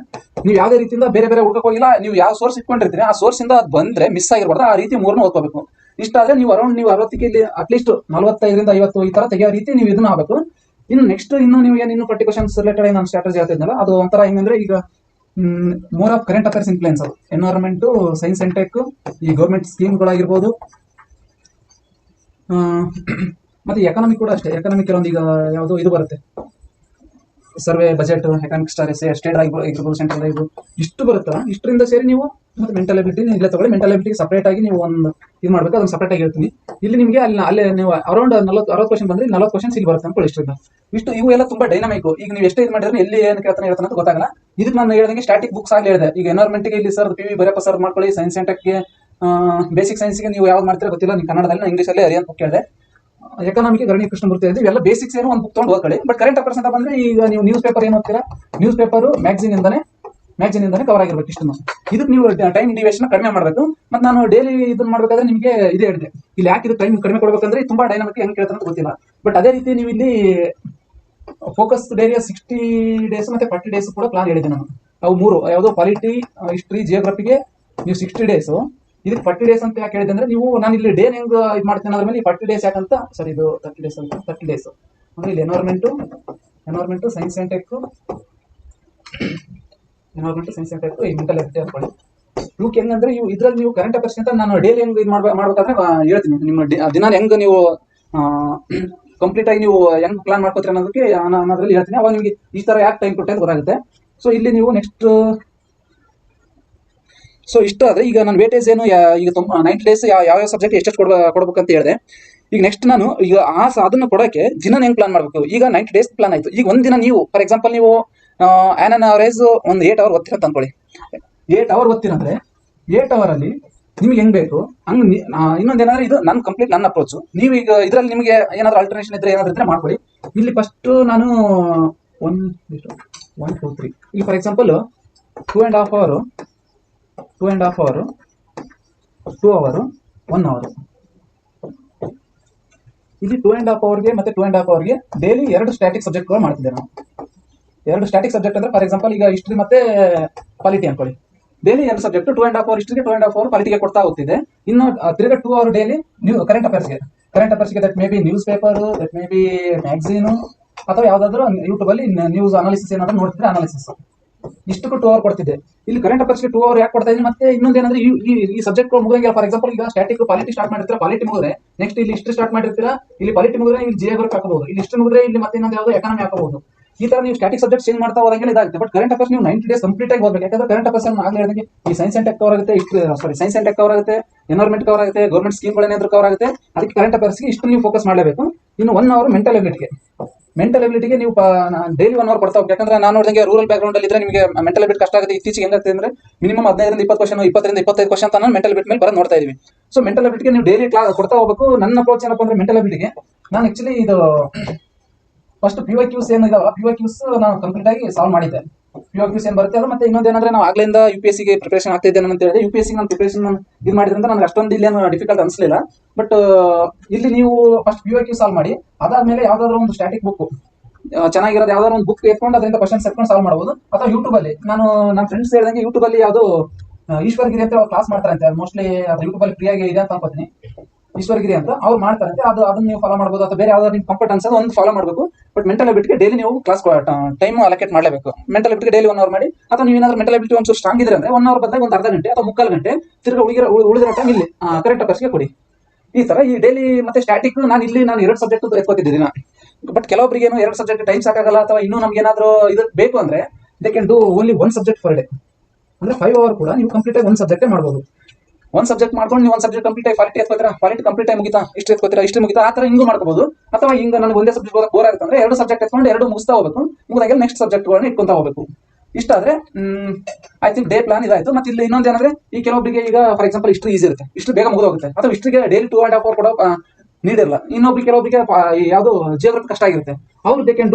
ನೀವು ಯಾವುದೇ ರೀತಿಯಿಂದ ಬೇರೆ ಬೇರೆ ಹುಡುಕೋಗಿಲ್ಲ ನೀವು ಯಾವ ಸೋರ್ಸ್ ಇಟ್ಕೊಂಡಿರ್ತೀರಿ, ಆ ಸೋರ್ಸ್ ಇಂದ ಅದು ಬಂದ್ರೆ ಮಿಸ್ ಆಗಿರ್ಬಾರ್ದು, ಆ ರೀತಿ ಮೂರನ್ನು ಓದ್ಕೋಬೇಕು. ಇಷ್ಟ ಆದ್ರೆ ನೀವು ಅರೌಂಡ್ ನೀವು ಅರವತ್ತಿಗೆ ಇಲ್ಲಿ ಅಟ್ಲೀಸ್ಟ್ ನಲವತ್ತೈದರಿಂದ ಐವತ್ತು ಈ ತರ ತೆಗೆಯೋ ರೀತಿ ನೀವು ಇದನ್ನ ಆಗಬೇಕು ಇನ್ನು ನೆಕ್ಸ್ಟ್ ಇನ್ನು ನೀವು ಏನು ಇನ್ನು ಪರ್ಟಿ ಕ್ವಶನ್ಸ್ ರಿಲೇಟೆಡ್ ನಾನು ಸ್ಟ್ರಾಟಜಿ ಹೇಳ್ತಿದ್ನಲ್ಲ ಅದು ಒಂಥರ ಹೆಂಗಂದ್ರೆ ಈಗ more of current affairs influence ಅದು. ಎನ್ವೈರನ್ಮೆಂಟ್ ಸೈನ್ಸ್ ಅಂಡ್ ಟೆಕ್ ಈ ಗೌರ್ಮೆಂಟ್ ಸ್ಕೀಮ್ಗಳಾಗಿರ್ಬೋದು ಮತ್ತೆ ಎಕನಾಮಿಕ್ ಕೂಡ ಅಷ್ಟೇ. ಎಕನಾಮಿಕ್ ಕೆಲವೊಂದು ಈಗ ಯಾವುದು ಇದು ಬರುತ್ತೆ. Survey budget economic star state ಆಗಿರ್ಬೋದು ಸೆಂಟ್ರಲ್ ಆಗಿರ್ಬೋದು ಇಷ್ಟು ಬರುತ್ತಾ? ಇಷ್ಟರಿಂದ ಸೇರಿ ನೀವು ಮತ್ತೆ ಮೆಂಟಲ್ ಅಬಿಲಿಟಿ ಇಲ್ಲೇ ತಗೊಳ್ಳಿ. ಮೆಂಟಲ್ ಅಬಿಲಿಟಿ ಸಪ್ರೇಟ್ ಆಗಿ ನೀವು ಒಂದು ಇದು ಮಾಡಬೇಕು, ಅದನ್ನು ಸಪ್ರೇಟ್ ಆಗಿ ಹೇಳ್ತೀನಿ. ಇಲ್ಲಿ ನಿಮಗೆ ಅಲ್ಲಿ ಅಲ್ಲೇ ನೀವು ಅರೌಂಡ್ ನಲವತ್ತು, ಅರವತ್ತು ಕ್ವಶನ್ ಬಂದ್ರೆ ನಲವತ್ತು ಕ್ವಶನ್ ಇಲ್ಲಿ ಬರುತ್ತೆ ಅನ್ಕೊಳ್ಳಿ ಇಷ್ಟರಿಂದ. ಇಷ್ಟು ಇವು ಎಲ್ಲ ತುಂಬಾ ಡೈನಾಮಿಕ್ ಈಗ ನೀವು ಎಷ್ಟು ಇದು ಮಾಡಿದ್ರೆ ಎಲ್ಲಿ ಏನು ಕೇಳ್ತಾನೆ ಹೇಳ್ತಾನೆ ಅಂತ ಗೊತ್ತಾಗಲ್ಲ. ಇದಕ್ಕೆ ನಾನು ಹೇಳಿದಂಗೆ ಸ್ಟಾಟಿಕ್ ಬುಕ್ಸ್ ಆಗಲಿ ಹೇಳಿದೆ. ಈಗ ಎನ್ವೈರ್ಮೆಂಟ್ಗೆ ಇಲ್ಲಿ ಸರ್ ಪಿ ವಿ ಬರೆಯಪ್ಪ ಸರ್ ಮಾಡ್ಕೊಳ್ಳಿ ಸೈನ್ಸ್ ಸೆಂಟರ್ಗೆ ಬೇಸಿಕ್ ಸೈನ್ಸ್ಗೆ ನೀವು ಯಾವ್ದು ಮಾಡ್ತೀರ ಗೊತ್ತಿಲ್ಲ, ನೀವು ಕನ್ನಡದಲ್ಲಿ ಇಂಗ್ಲೀಷಲ್ಲಿ ಅರಿಯನ್ ಬುಕ್ ಹೇಳಿದೆ ಎಕನಾಮಿಕ್ ಗರಣಿ ಕೃಷ್ಣಮೂರ್ತಿ ಇದೆ. ಇವೆಲ್ಲ ಬೇಸಿಕ್ಸ್ ಏನೋ ಒಂದು ಬುಕ್ ತೊಗೊಂಡು ಓದ್ಕೊಳ್ಳಿ ಬಟ್ ಕರೆಂಟ್ ಅಫೇರ್ಸ್ ಅಂತ ಬಂದ್ರೆ ಈಗ ನೀವು ನ್ಯೂಸ್ ಪೇಪರ್ ಏನು ಓದ್ತೀರಾ? ನ್ಯೂಸ್ ಪೇಪರ್ ಮ್ಯಾಗ್ಝಿನ್ ಇಂದಾನೆ ಮ್ಯಾಗ್ಝಿನ್ ಇಂದಾನೆ ಕವರ್ ಆಗಿರ್ಬೇಕು ಇಷ್ಟು ಇದಕ್ಕೆ ನೀವು ಟೈಮ್ ಡಿವೇಶನ್ ಕಡಿಮೆ ಮಾಡಬೇಕು. ಮತ್ತೆ ನಾನು ಡೈಲಿ ಇದನ್ನ ಮಾಡಬೇಕಾದ್ರೆ ನಿಮಗೆ ಇದೇ ಹೇಳಿದೆ. ಇಲ್ಲಿ ಯಾಕೆ ಇದು ಟೈಮ್ ಕಡಿಮೆ ಕೊಡಬೇಕಂದ್ರೆ ತುಂಬ ಡೈನಾಮಿಕ್ ಹೆಂಗ್ ಕೇಳ್ತಾರೆ ಅಂತ ಗೊತ್ತಿಲ್ಲ. ಬಟ್ ಅದೇ ರೀತಿ ನೀವು ಇಲ್ಲಿ ಫೋಕಸ್ ಡೈರಿಯ ಸಿಕ್ಸ್ಟಿ ಡೇಸ್ ಮತ್ತೆ ಫಾರ್ಟಿ ಡೇಸ್ ಕೂಡ ಪ್ಲಾನ್ ಹೇಳಿದೆ ನಾನು. ಅವು ಮೂರು, ಯಾವುದೋ ಪಾಲಿಟಿ ಹಿಸ್ಟ್ರಿ ಜಿಯೋಗ್ರಫಿಗೆ ನೀವು ಸಿಕ್ಸ್ಟಿ ಡೇಸ್ ಇದಕ್ಕೆ ಫಾರ್ಟಿ ಡೇಸ್ ಅಂತ ಯಾಕೆ ಹೇಳಿದೆ ಅಂದ್ರೆ ನೀವು, ನಾನು ಇಲ್ಲಿ ಡೇ ಹೆಂಗ್ ಇದು ಮಾಡ್ತೀನಿ ಅದ್ರ ಮೇಲೆ ಫಾರ್ಟಿ ಡೇಸ್ ಯಾಕಂತ ಸರಿ ಇದು ತರ್ಟಿ ಡೇಸ್ ಅಂತ ತರ್ಟಿ ಡೇಸ್ ಅಂದ್ರೆ ಇಲ್ಲಿ environment environment science and tech environment science ಅಂತ ಟೆಕ್ ಈ ಮೆಂಟಲ್ ಹೆಲ್ತ್ ಅನ್ಕೊಳ್ಳಿ ಇವಕ್ಕೆ ಹೆಂಗಂದ್ರೆ ಇವು ಇದ್ರಲ್ಲಿ ನೀವು ಕರೆಂಟ್ ಅಫೇರ್ಸ್ ಅಂತ ನಾನು ಡೈಲಿ ಹೆಂಗ್ ಇದು ಮಾಡ್ಬೇಕು ಮಾಡ್ಬೇಕಾದ್ರೆ ಹೇಳ್ತೀನಿ. ನಿಮ್ಮ ದಿನ ಹೆಂಗ್ ನೀವು ಕಂಪ್ಲೀಟ್ ಆಗಿ ನೀವು ಹೆಂಗ್ ಪ್ಲಾನ್ ಮಾಡ್ಕೋತೀರ ಅನ್ನೋದಕ್ಕೆ ನಾನು ನಾನು ಹೇಳ್ತೀನಿ. ಅವಾಗ ನಿಮಗೆ ಈ ತರ ಯಾಕೆ ಟೈಮ್ ಕೊಟ್ಟೆ ಅಂತ ಗೊತ್ತಾಗುತ್ತೆ. ಸೊ ಇಲ್ಲಿ ನೀವು ನೆಕ್ಸ್ಟ್ ಸೊ ಇಷ್ಟ ಆದ್ರೆ ಈಗ ನಾನು ವೇಟೇಜ್ ಏನು ಈಗ ನೈಂಟಿ ಡೇಸ್ ಯಾವ ಯಾವ ಸಬ್ಜೆಕ್ಟ್ ಎಷ್ಟೆಷ್ಟು ಕೊಡ್ಬೇಕು ಕೊಡ್ಬೇಕಂತ ಹೇಳಿದೆ. ಈಗ ನೆಕ್ಸ್ಟ್ ನಾನು, ಈಗ ಆ ಅದನ್ನ ಕೊಡೋಕೆ ದಿನ ಹೆಂಗ್ ಪ್ಲಾನ್ ಮಾಡಬೇಕು? ಈಗ ನೈಂಟಿ ಡೇಸ್ ಪ್ಲಾನ್ ಆಯ್ತು. ಈಗ ಒಂದಿನ ನೀವು ಫಾರ್ ಎಕ್ಸಾಂಪಲ್ ನೀವು ಆನ್ ಅನ್ ಅವರೇಜ್ ಒಂದು ಏಟ್ ಅವರ್ ಓದ್ತೀರ ಅನ್ಕೊಳ್ಳಿ ಏಟ್ ಅವರ್ ಓದ್ತೀರಂದ್ರೆ ಏಟ್ ಅವರ್ ಅಲ್ಲಿ ನಿಮ್ಗೆ ಹೆಂಗ್ ಬೇಕು? ಹಂಗ್ ಇನ್ನೊಂದೇನಾದ್ರೆ ಇದು ನನ್ನ ಕಂಪ್ಲೀಟ್ ನನ್ನ ಅಪ್ರೋಚ್ ನೀವು ಇದರಲ್ಲಿ ನಿಮಗೆ ಏನಾದ್ರು ಆಲ್ಟರ್ನೇಷನ್ ಇದ್ರೆ ಏನಾದ್ರು ಇದ್ರೆ ಮಾಡ್ಕೊಳ್ಳಿ. ಇಲ್ಲಿ ಫಸ್ಟ್ ನಾನು ಒನ್ ಒನ್ ಟೂ ತ್ರೀ ಈಗ for example two and half hour two and half hour two hour one hour ಇಲ್ಲಿ ಟೂ ಆ್ಯಂಡ್ ಹಾಫ್ ಅವರ್ಗೆ ಮತ್ತೆ ಟೂ ಆ್ಯಂಡ್ ಹಾಫ್ ಅವರ್ಗೆ ಡೈಲಿ ಎರಡು ಸ್ಟ್ಯಾಟಿಕ್ ಸಬ್ಜೆಕ್ಟ್ಗಳು ಮಾಡ್ತಿದ್ದೆ ನಾನು ಎರಡು ಸ್ಟಾಟಿಕ್ ಸಬ್ಜೆಕ್ಟ್ ಅಂದ್ರೆ ಫಾರ್ ಎಕ್ಸಾಂಪಲ್ ಈಗ ಹಿಸ್ಟ್ರಿ ಮತ್ತೆ ಪಾಲಿಟಿ ಅನ್ಕೊಳ್ಳಿ. ಡೈಲಿ ಎರಡು subject two and half hour ಹಿಸ್ಟ್ರಿಗೆ two and half hour ಪಾಲಿಟಿಗೆ ಕೊಡ್ತಾ ಹೋಗ್ತಿದೆ. ಇನ್ನು ತಿರುಗಾ two hour daily new current ಅಫೇರ್ಸ್ಗೆ current ಅಫೇರ್ಸ್ಗೆ that may be news paper that may be magazine ಅಥವಾ ಯಾವ್ದಾದ್ರು ಯೂಟ್ಯೂಬ್ ಅಲ್ಲಿ ನ್ಯೂಸ್ ಅನಾಲಿಸಿಸ್ ಏನಾದ್ರು ನೋಡ್ತಿದ್ರೆ ಅನಾಲಿಸಿಸ್ ಇಷ್ಟಕ್ಕೂ ಟೂ ಅವರ್ ಕೊಡ್ತಿದೆ. ಇಲ್ಲಿ ಕರೆಂಟ್ ಅಫೇರ್ಸ್ಗೆ ಟೂ ಅವರ್ ಯಾಕೆ ಕೊಡ್ತಾ ಇದ್ದೀನಿ? ಮತ್ತೆ ಇನ್ನೊಂದೇನಂದ್ರೆ ಈ ಸಬ್ಜೆಕ್ಟ್ ಮುಗಿದಂಗೆ ಫಾರ್ ಎಕ್ಸಾಂಪಲ್ ಈಗ ಸ್ಟಾಟಿಕ್ ಪಾಲಿಟಿ ಸ್ಟಾರ್ಟ್ ಮಾಡಿರ್ತೀರಾ ಪಾಲಿಟಿ ಮುಗಿದ್ರೆ ನೆಕ್ಸ್ಟ್ ಇಲ್ಲಿ ಇಷ್ಟು ಸ್ಟಾರ್ಟ್ ಮಾಡಿರ್ತೀರಾ, ಇಲ್ಲಿ ಪಾಲಿಟಿ ಮುಗಿದ್ರೆ, ಇಲ್ಲಿ ಜಿಯೋಗ್ರಫಿ ಹಾಕಬಹುದು. ಇಲ್ಲಿ ಇಷ್ಟು ಮುಗಿದ್ರೆ, ಇಲ್ಲಿ ಮತ್ತೆ ಇನ್ನೊಂದು ಯಾವ್ದು ಎಕನಾಮಿ ಹಾಕಬಹುದು. ಈ ತರ ನೀವು ಸ್ಟಾಟಿಕ್ ಸಬ್ಜೆಕ್ಟ್ ಚೇಂಜ್ ಮಾಡ್ತಾ ಹೋದಂಗೆ ಇದಾಗುತ್ತೆ. ಬಟ್ ಕರೆಂಟ್ ಅಫೇರ್ಸ್ ನೀವು ನೈಂಟಿ ಡೇಸ್ ಕಂಪ್ಲೀಟ್ ಆಗಿ ಹೋಗಬೇಕು ಯಾಕಂದ್ರೆ ಕರೆಂಟ್ ಅಫೇರ್ಸ್ ಆಗಲೇ ಹೇಳಿದಂಗೆ ಈ ಸೈನ್ಸ್ ಅಂಡ್ ಟೆಕ್ ಕವರ್ ಆಗುತ್ತೆ sorry science and tech cover ಆಗುತ್ತೆ ಎನ್ವರ್ಮೆಂಟ್ ಕವರ್ ಆಗುತ್ತೆ ಗೌರ್ಮೆಂಟ್ ಸ್ಕೀಮ್ಗಳೇನಾದ್ರೂ ಕವರ್ ಆಗುತ್ತೆ. ಅದಕ್ಕೆ ಕರೆಂಟ್ ಅಫೇರ್ಸ್ಗೆ ಇಷ್ಟು ನೀವು ಫೋಕಸ್ ಮಾಡಲೇಬೇಕು. ಇನ್ನು ಒನ್ ಅವರ್ ಮೆಂಟಲ್ ಎಬಿಲಿಟಿಗೆ ಮೆಂಟಲ್ ಎಬಿಲಿಟಿಗೆ ನೀವು ಡೈಲಿ ಒನ್ ಅವರ್ ಕೊಡ್ತಾ ಹೋಗಿ ಯಾಕಂದ್ರೆ ನಾನು ನೋಡಿದಂಗೆ ರೂರಲ್ ಬ್ಯಾಕ್ ಗ್ರೌಂಡ್ ಇದ್ರೆ ನಿಮಗೆ ಮೆಂಟಲ್ ಎಬಿಲಿಟಿ ಕಷ್ಟ ಆಗುತ್ತೆ. ಇತ್ತೀಚೆಗೆ ಹೆಂಗಾಗ್ತದೆ ಅಂದ್ರೆ ಮಿನಿಮಮ್ ಹದಿನೈದರಿಂದ ಇಪ್ಪತ್ತು ಕ್ವಶನ್ ಇಪ್ಪತ್ತರಿಂದ ಇಪ್ಪತ್ತೈದು ಕ್ವಶನ್ ತನ ಮೆಂಟಲ್ ಎಬಿಲಿಟಿ ಮೇಲೆ ಬರೋದು ನೋಡ್ತಾ ಇದೀವಿ. ಸೊ ಮೆಂಟಲ್ ಎಬಿಲಿಟಿಗೆ ನೀವು ಡೈಲಿ ಕೊಡ್ತಾ ಹೋಗಬೇಕು. ನನ್ನ ಅಪ್ರೋಚ್ ಏನಪ್ಪ ಅಂದ್ರೆ ಮೆಂಟಲ್ ಎಬಿಲಿಟಿಗೆ ನಾನು ಆಕ್ಚುಲಿ ಇದು ಫಸ್ಟ್ ಪಿ ವೈ ಕ್ಯೂಸ್ ಏನಿದೆ ಪಿ ವೈ ಕ್ಯೂಸ್ ನಾನು ಕಂಪ್ಲೀಟ್ ಆಗಿ ಸಾಲ್ವ್ ಮಾಡಿದ್ದೆ. ಪಿ ವೈ ಕ್ಯೂಸ್ ಏನ್ ಬರುತ್ತೆ ಅದು ಮತ್ತೆ ಇನ್ನೊಂದೇನಂದ್ರೆ ನಾವು ಆಗ್ಲಿಂದ ಯು ಪಿ ಎಸ್ಗೆ ಪ್ರಿಪರೇಷನ್ ಆಗ್ತಾ ಅಂತ ಹೇಳಿದ್ರೆ ಯು ಪಿ ಎಸ್ ನಾನು ಪ್ರಿಪರೇಷನ್ ಇದು ಮಾಡಿದ್ರಿಂದ ನನಗೆ ಅಷ್ಟೊಂದು ಇಲ್ಲಿ ಏನು ಡಿಫಿಕಲ್ಟ್ ಅನಿಸಲಿಲ್ಲ. ಬಟ್ ಇಲ್ಲಿ ನೀವು first P Y Q solve ಮಾಡಿ, ಅದಾದ್ಮೇಲೆ ಯಾವ್ದಾದ್ರು ಒಂದು ಸ್ಟ್ಯಾಟಿಕ್ ಬುಕ್ ಚೆನ್ನಾಗಿರೋದು ಯಾವ್ದಾದ್ರು ಒಂದು ಬುಕ್ ಎತ್ಕೊಂಡು ಅದರಿಂದ ಕ್ವಶನ್ ಎತ್ಕೊಂಡು ಸಾಲ್ವ್ ಮಾಡಬಹುದು. ಅಥವಾ ಯೂಟ್ಯೂಬ್ ಅಲ್ಲಿ, ನಾನು ನನ್ನ ಫ್ರೆಂಡ್ಸ್ ಹೇಳಿದಂಗೆ ಯೂಟ್ಯೂಬ್ ಅಲ್ಲಿ ಯಾವುದು ಈಶ್ವರ್ಗಿರಿ ಅಂತ ಕ್ಲಾಸ್ ಮಾಡ್ತಾರಂತೆ. ಮೋಸ್ಟ್ಲಿ ಅದು ಯೂಟ್ಯೂಬ್ ಅಲ್ಲಿ ಫ್ರೀ ಆಗಿ ಇದೆ ಅಂತ ಅನ್ಕೋತೀನಿ. ಈಶ್ವರಗಿರಿ ಅಂತ ಅವ್ರು ಮಾಡ್ತಾರಂತೆ. ಅದು, ಅದನ್ನ ನೀವು ಫಾಲೋ ಮಾಡಬಹುದು. ಅಥವಾ ಬೇರೆ ಯಾವ್ದಾದ್ರು ನಿಮ್ಗೆ ಕಂಫರ್ಟ್ ಅನ್ಸೋದು, ಒಂದು ಫಾಲೋ ಮಾಡಬೇಕು. ಬಟ್ ಮೆಂಟಲ್ ಅಬಿಲಿಟಿಗೆ ಡೈಲಿ ನೀವು ಕ್ಲಾಸ್ ಟೈಮ್ ಅಲೋಕೇಟ್ ಮಾಡಲೇಬೇಕು. ಮೆಂಟಲ್ ಅಬಿಲಿಟಿಗೆ ಡೈಲಿ ಒನ್ ಅವರ್ ಮಾಡಿ, ಅಥವಾ ನೀವು ಏನಾದ್ರು ಮೆಂಟಲ್ ಅಬಿಲಿಟಿ ಒಂಚೂರು ಸ್ಟ್ರಾಂಗ್ ಇದ್ರೆ ಅಂದ್ರೆ ಒನ್ ಅವರ್ ಬಂದಾಗ ಒಂದು ಅರ್ಧ ಗಂಟೆ ಅಥವಾ ಮುಕ್ಕಾಲು ಗಂಟೆ ತಿರ್ಗಿ ಉಳಿದಿರೋ ಉಳಿದಿರೋ ಟೈಮ್ ಇಲ್ಲಿ ಕರೆಕ್ಟ್ ಅಫೇರ್ಸ್ಗೆ ಕೊಡಿ. ಈ ತರ ಈ ಡೈಲಿ ಮತ್ತೆ ಸ್ಟಾಟಿಕ್ ನಾನು ಇಲ್ಲಿ ನಾನು ಎರಡು ಸಬ್ಜೆಕ್ಟ್ ಎತ್ಕೋತಿದ್ದೀನಿ ನಾನು ಬಟ್ ಕೆಲವೊಬ್ಬರಿಗೆ ಏನು ಎರಡು ಸಬ್ಜೆಕ್ಟ್ ಟೈಮ್ ಸಾಕಾಗಲ್ಲ ಅಥವಾ ಇನ್ನೂ ನಮ್ಗೆ ಏನಾದ್ರು ಇದು ಬೇಕು ಅಂದ್ರೆ they can do only one subject per day ಅಂದ್ರೆ ಫೈವ್ ಅವರ್ ಕೂಡ ನೀವು ಕಂಪ್ಲೀಟ್ ಆಗಿ ಒಂದು ಸಬ್ಜೆಕ್ಟೇ ಮಾಡ್ಬೋದು. ಒಂದ್ ಸಬ್ಜೆಕ್ಟ್ ಮಾಡ್ಕೊಂಡು ನೀವು ಒಂದ್ ಸಬ್ಜೆಕ್ಟ್ ಕಂಪ್ಲೀಟ್ ಆಗಿ ಫಾರ್ಟಿ ಎತ್ಕೋತೀರಾ? ಫಾರ್ಟಿ ಕಂಪ್ಲೀಟ್ ಆಗಿ ಮುಗಿತಾ? ಇಷ್ಟು ಎತ್ಕೋತೀರಾ? ಇಷ್ಟು ಮುಗಿತಾ? ಆ ತರ ಹಿಂಗೂ ಮಾಡ್ಕೋಬಹುದು ಅಥವಾ ಹಿಂಗ್ ನನಗೆ ಒಂದೇ ಸಬ್ಜೆಕ್ಟ್ ಓದಕ್ಕೆ ಬೋರ್ ಆಗುತ್ತೆ ಅಂದ್ರೆ ಎರಡು ಸಬ್ಜೆಕ್ಟ್ ಎತ್ಕೊಂಡು ಎರಡು ಮುಗಿಸ್ತಾ ಹೋಗಬೇಕು. ಮುಗಿದಾಗ ನೆಕ್ಸ್ಟ್ ಸಬ್ಜೆಕ್ಟ್ಗಳನ್ನ ಇಟ್ಕೊಂತ ಹೋಗಬೇಕು. ಇಷ್ಟ ಆದ್ರೆ ಐ ಥಿಂಕ್ ಡೇ ಪ್ಲಾನ್ ಇದಾಯ್ತು. ಮತ್ತೆ ಇಲ್ಲಿ ಇನ್ನೊಂದು ಏನಂದ್ರೆ, ಈ ಕೆಲವೊಬ್ಬರಿಗೆ ಈಗ ಫಾರ್ ಎಕ್ಸಾಂಪಲ್ ಇಷ್ಟು ಈಸಿ ಇರುತ್ತೆ. ಇಷ್ಟು ಬೇಗ ಮುಗಿದೋಗುತ್ತೆ. ಅಥವಾ ಇಷ್ಟಿಗೆ daily two and half hour ಕೂಡ ನೀಡಿರಲ್ಲ ಇನ್ನೊಬ್ರಿಗೆ ಕೆಲವೊಬ್ಬರಿಗೆ ಯಾವುದು ಜಿಯೋಗ್ರಫಿ ಕಷ್ಟ ಆಗಿರುತ್ತೆ. ಅವ್ರು ದೇ ಕ್ಯಾನ್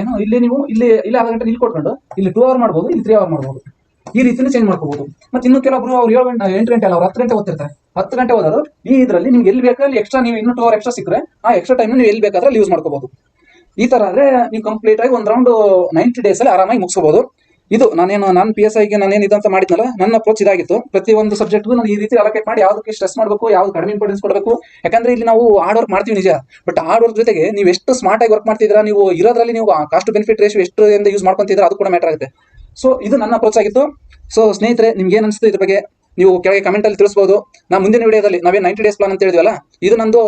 ಏನು, ಇಲ್ಲಿ ನೀವು, ಇಲ್ಲಿ ಇಲ್ಲಿ ಅರ್ಧ ಗಂಟೆ ಇಲ್ಲಿ ಕೊಟ್ಕೊಂಡು ಇಲ್ಲಿ ಟೂ ಅವರ್ ಮಾಡ್ಬೋದು, ಇಲ್ಲಿ ತ್ರೀ ಅವರ್ ಮಾಡ್ಬೋದು. ಈ ರೀತಿ ಚೇಂಜ್ ಮಾಡ್ಕೋಬಹುದು ಮತ್ತೆ ಇನ್ನು ಕೆಲವೊಬ್ರು ಅವ್ರು ಏಳು ಗಂಟೆ, ಎಂಟು ಗಂಟೆ ಅಲ್ಲ, ಅವ್ರು ಹತ್ತು ಗಂಟೆ ಓದ್ತಿರ್ತಾರೆ. ಹತ್ತು ಗಂಟೆ ಓದೋರು ಈ ಇದರಲ್ಲಿ ನಿಮ್ಗೆ ಎಲ್ಲಿ ಬೇಕಾದ್ರೆ ಎಕ್ಸ್ಟ್ರಾ ನೀವು ಇನ್ನೂ ಟೂ ಅವರ್ ಎಕ್ಸ್ಟ್ರಾ ಸಿಕ್ಕರೆ ಆ ಎಕ್ಸ್ಟ್ರಾ ಟೈಮ್ ನೀವು ಎಲ್ಲಿ ಬೇಕಾದ್ರೆ ಯೂಸ್ ಮಾಡ್ಕೋಬಹುದು ಈ ತರ ಆದ್ರೆ ನೀವು ಕಂಪ್ಲೀಟ್ ಆಗಿ ಒಂದ್ ರೌಂಡ್ ನೈಂಟಿ ಡೇಸ್ ಅಲ್ಲಿ ಆರಾಮಾಗಿ ಮುಗಿಸಬಹುದು ಇದು ನಾನೇನು, ನಾನು ಪಿ ಎಸ್ ಐಗೆ ನಾನೇನು ಇದಂತ ಮಾಡಿದ್ನಲ್ಲ, ನನ್ನ ಅಪ್ರೋಚ್ ಇದಾಗಿತ್ತು. ಪ್ರತಿ ಒಂದು ಸಬ್ಜೆಕ್ಟ್ಗೂ ನಾನು ಈ ರೀತಿ ಅಲೋಕೇಟ್ ಮಾಡಿ ಯಾವ್ದಕ್ಕೆ ಸ್ಟ್ರೆಸ್ ಮಾಡಬೇಕು, ಯಾವ್ದು ಕಡಿಮೆ ಇಂಪಾರ್ಟೆನ್ಸ್ ಕೊಡಬೇಕು. ಯಾಕಂದ್ರೆ ಇಲ್ಲಿ ನಾವು ಹಾರ್ಡ್ ವರ್ಕ್ ಮಾಡ್ತೀವಿ ನಿಜ. ಬಟ್ ಹಾರ್ಡ್ ವರ್ಕ್ ಜೊತೆಗೆ ನೀವು ಎಷ್ಟು ಸ್ಮಾರ್ಟ್ ಆಗಿ ವರ್ಕ್ ಮಾಡ್ತಿದ್ರ ನೀವು ಇರೋದ್ರಲ್ಲಿ ನೀವು ಕಾಸ್ಟ್ ಬೆನಿಫಿಟ್ ರೇಷಿಯೋ ಎಷ್ಟು ಯೂಸ್ ಮಾಡ್ಕೊಂತಿದ್ರೆ ಅದು ಕೂಡ ಮ್ಯಾಟರ್ ಆಗುತ್ತೆ. ಸೊ ಇದು ನನ್ನ ಅಪ್ರೋಚ್ ಆಗಿತ್ತು. ಸೊ ಸ್ನೇಹಿತರೆ ನಿಮ್ಗೆ ಏನ್ ಅನಿಸ್ತು ಇದ್ರ ಬಗ್ಗೆ ನೀವು ಕೆಳಗೆ ಕಮೆಂಟ್ ಅಲ್ಲಿ ತಿಳಿಸಬಹುದು ನಾ ಮುಂದಿನ ವಿಡಿಯೋದಲ್ಲಿ ನಾವೇ ನೈಂಟಿ ಡೇಸ್ ಪ್ಲಾನ್ ಅಂತ ಹೇಳಿದ್ವಲ್ಲ, ಇದು ನಂದು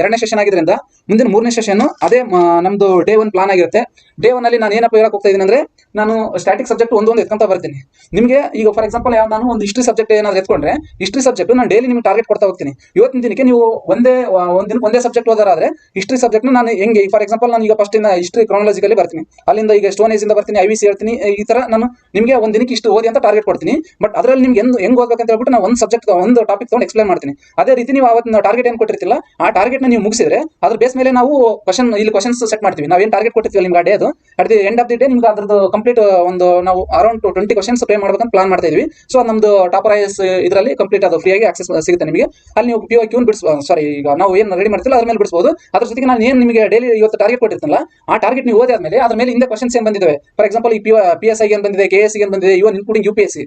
ಎರಡನೇ ಸೆಷನ್ ಆಗಿದ್ರಿಂದ, ಮುಂದಿನ ಮೂರನೇ ಸೆಷನ್ ಅದೇ ನಮ್ಮದು ಡೇ ಒನ್ ಪ್ಲಾನ್ ಆಗಿರುತ್ತೆ. ಡೇ ಒನ್ ಅಲ್ಲಿ ನಾನು ಏನಪ್ಪ ಹೇಳಕ್ಕೆ ಹೋಗ್ತಾ ಇದ್ದೀನಿ ಅಂದ್ರೆ, ನಾನು ಸ್ಟ್ಯಾಟಿಕ್ ಸಬ್ಜೆಕ್ಟ್ ಒಂದೊಂದು ಎತ್ಕೊಂತ ಬರ್ತೀನಿ. ನಿಮಗೆ ಈಗ ಫಾರ್ ಎಕ್ಸಾಂಪಲ್ ಯಾವ ನಾನು ಒಂದು ಹಿಸ್ಟ್ರಿ ಸಬ್ಜೆಕ್ಟ್ ಏನಾದ್ರು ಎತ್ಕೊಂಡ್ರೆ ಹಿಸ್ಟ್ರಿ ಸಬ್ಜೆಕ್ಟ್ ನಾನು ಡೈಲಿ ನಿಮ್ಗೆ ಟಾರ್ಗೆಟ್ ಕೊಡ್ತಾ ಹೋಗ್ತೀನಿ. ಇವತ್ತಿನ ದಿನಕ್ಕೆ ನೀವು ಒಂದೇ ಒಂದಿನ ಒಂದೇ ಸಬ್ಜೆಕ್ಟ್ ಹೋದಾರಾದ್ರೆ ಹಿಸ್ಟ್ರಿ ಸಬ್ಜೆಕ್ಟ್ ನಾನು ಹೆಂಗೆ ಫಾರ್ ಎಕ್ಸಾಂಪಲ್ ನಾನು ಈಗ ಫಸ್ಟ್ ಇಂದ ಹಿಸ್ಟ್ರಿ ಕ್ರಾನಲಾಜಿಕಲಿ ಬರ್ತೀನಿ. ಅಲ್ಲಿಂದ ಈಗ ಸ್ಟೋನ್ ಏಜ್ ಇಂದ ಬರ್ತೀನಿ ಐ ಸಿ ಹೇಳ್ತೀನಿ, ಈ ತರ ನಾನು ನಿಮಗೆ ಒಂದ್ ದಿನಕ್ಕೆ ಇಷ್ಟು ಓದಿ ಅಂತ ಟಾರ್ಗೆಟ್ ಕೊಡ್ತೀನಿ. ಬಟ್ ಅದರಲ್ಲಿ ನಿಮ್ಗೆ ಹೆಂಗ್ ಹೆಂಗ್ ಓದ್ಬೇಕಂತ ಹೇಳ್ಬಿಟ್ಟು ನಾವು ಒಂದು ಸಬ್ಜೆಕ್ಟ್ ಒಂದು ಟಾಪಿಕ್ ತೊಗೊಂಡು ಎಕ್ಸ್ಪ್ಲೈನ್ ಮಾಡ್ತೀನಿ. ಅದೇ ರೀತಿ ನೀವು ಅವತ್ತು ಟಾರ್ಗೆಟ್ ಏನು ಕೊಟ್ಟಿರ್ತಿಲ್ಲ ಆ ಟಾರ್ಗೆಟ್ ನೀವು ಮುಗಿಸಿದ್ರೆ ಅದ್ರ ಬೇಸ್ ಮೇಲೆ ನಾವು ಕ್ವಶನ್ ಇಲ್ಲಿ ಕ್ವಶನ್ಸ್ ಸೆಟ್ ಮಾಡ್ತೀವಿ. ನಾವು ಏನು ಟಾರ್ಗೆಟ್ ಕೊಟ್ಟಿರ್ತೀವಿ ನಿಮ್ಗೆ ಆ ಡೇ ಅದು? At the end of the day ನಿಮ್ಗೆ ಅದ್ರದ್ದು ಕಂಪ್ಲೀಟ್ ಒಂದು ನಾವು ಅರೌಂಡ್ ಟ್ವೆಂಟಿ ಕ್ವಶನ್ಸ್ ಪೇ ಮಾಡ್ಬೇಕಂತ ಪ್ಲಾನ್ ಮಾಡ್ತಾ ಇದೀವಿ. ಸೊ ನಮ್ದು ಟಾಪರ್ ಐ ಎಸ್ ಇದರಲ್ಲಿ ಕಂಪ್ಲೀಟ್ ಅದು ಫ್ರೀಯಾಗಿ ಆಕ್ಸೆಸ್ ಸಿಗುತ್ತೆ ನಿಮಗೆ. ಅಲ್ಲಿ ನೀವು ಪಿ ಕ್ಯೂನ್ ಬಿಡಿಸ್ ಸಾರಿ ಈಗ ನಾವು ಏನು ರೆಡಿ ಮಾಡ್ತಿಲ್ಲ ಅದ್ರ ಮೇಲೆ ಬಿಡಿಸಬಹುದು ಅದ್ರ ಜೊತೆಗೆ ನಾನು ಏನು ನಿಮಗೆ ಡೈಲಿ ಇವತ್ತು ಟಾರ್ಗೆಟ್ ಕೊಟ್ಟಿರ್ತಲ್ಲ ಆ ಟಾರ್ಗೆಟ್ ನೀವು ಓದಿ ಆದ್ಮೇಲೆ ಅದ್ರ ಮೇಲೆ ಹಿಂದೆ ಕ್ವಶನ್ಸ್ ಏನು ಬಂದಿದೆ ಫಾರ್ ಎಕ್ಸಾಂಪಲ್ ಈ ಪಿ ಎಸ್ ಐ ಏನು ಬಂದಿದೆ ಕೆ ಎಸ್ ಏನು ಬಂದಿದೆ even including U P S C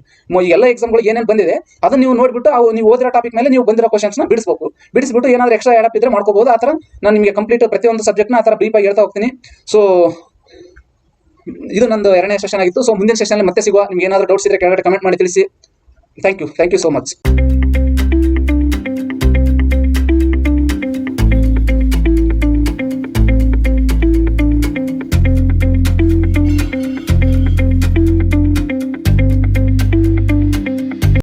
ಎಲ್ಲ ಎಕ್ಸಾಮ್ಗಳು ಏನೇನು ಬಂದಿದೆ ಅದನ್ನ ನೀವು ನೋಡ್ಬಿಟ್ಟು ಅವು ನೀವು ಓದಿರೋ ಟಾಪಿಕ್ ಮೇಲೆ ನೀವು ಬಂದಿರೋ ಕ್ವಶನ್ಸ್ನ ಬಿಡಿಸಬೇಕು. ಬಿಡಿಸ್ಬಿಟ್ಟು ಏನಾದ್ರು ಎಕ್ಸ್ಟ್ರಾ ಆಡಪ್ ಇದ್ರೆ ಮಾಡ್ಕೋಬಹುದು ಆ ಥರ ನಾನು ನಿಮಗೆ ಕಂಪ್ಲೀಟ್ ಪ್ರತಿಯೊಂದು ಸಬ್ಜೆಕ್ಟ್ನ ಆ ಥರ ಆಗಿ ಹೇಳ್ತಾ ಹೋಗ್ತೀನಿ. ಸೊ ಇದು ನಂದು ಎರಡನೇ ಸೆಷನ್ ಆಗಿತ್ತು. ಸೊ ಮುಂದಿನ ಸೆಷನ್ ಮತ್ತೆ ಸಿಗುವ. ನಿಮ್ಗೆ ಏನಾದರೂ ಡೌಟ್ಸ್ ಇದ್ರೆ ಕೆಳಗಡೆ ಕಮೆಂಟ್ ಮಾಡಿ ತಿಳಿಸಿ. Thank you thank you so much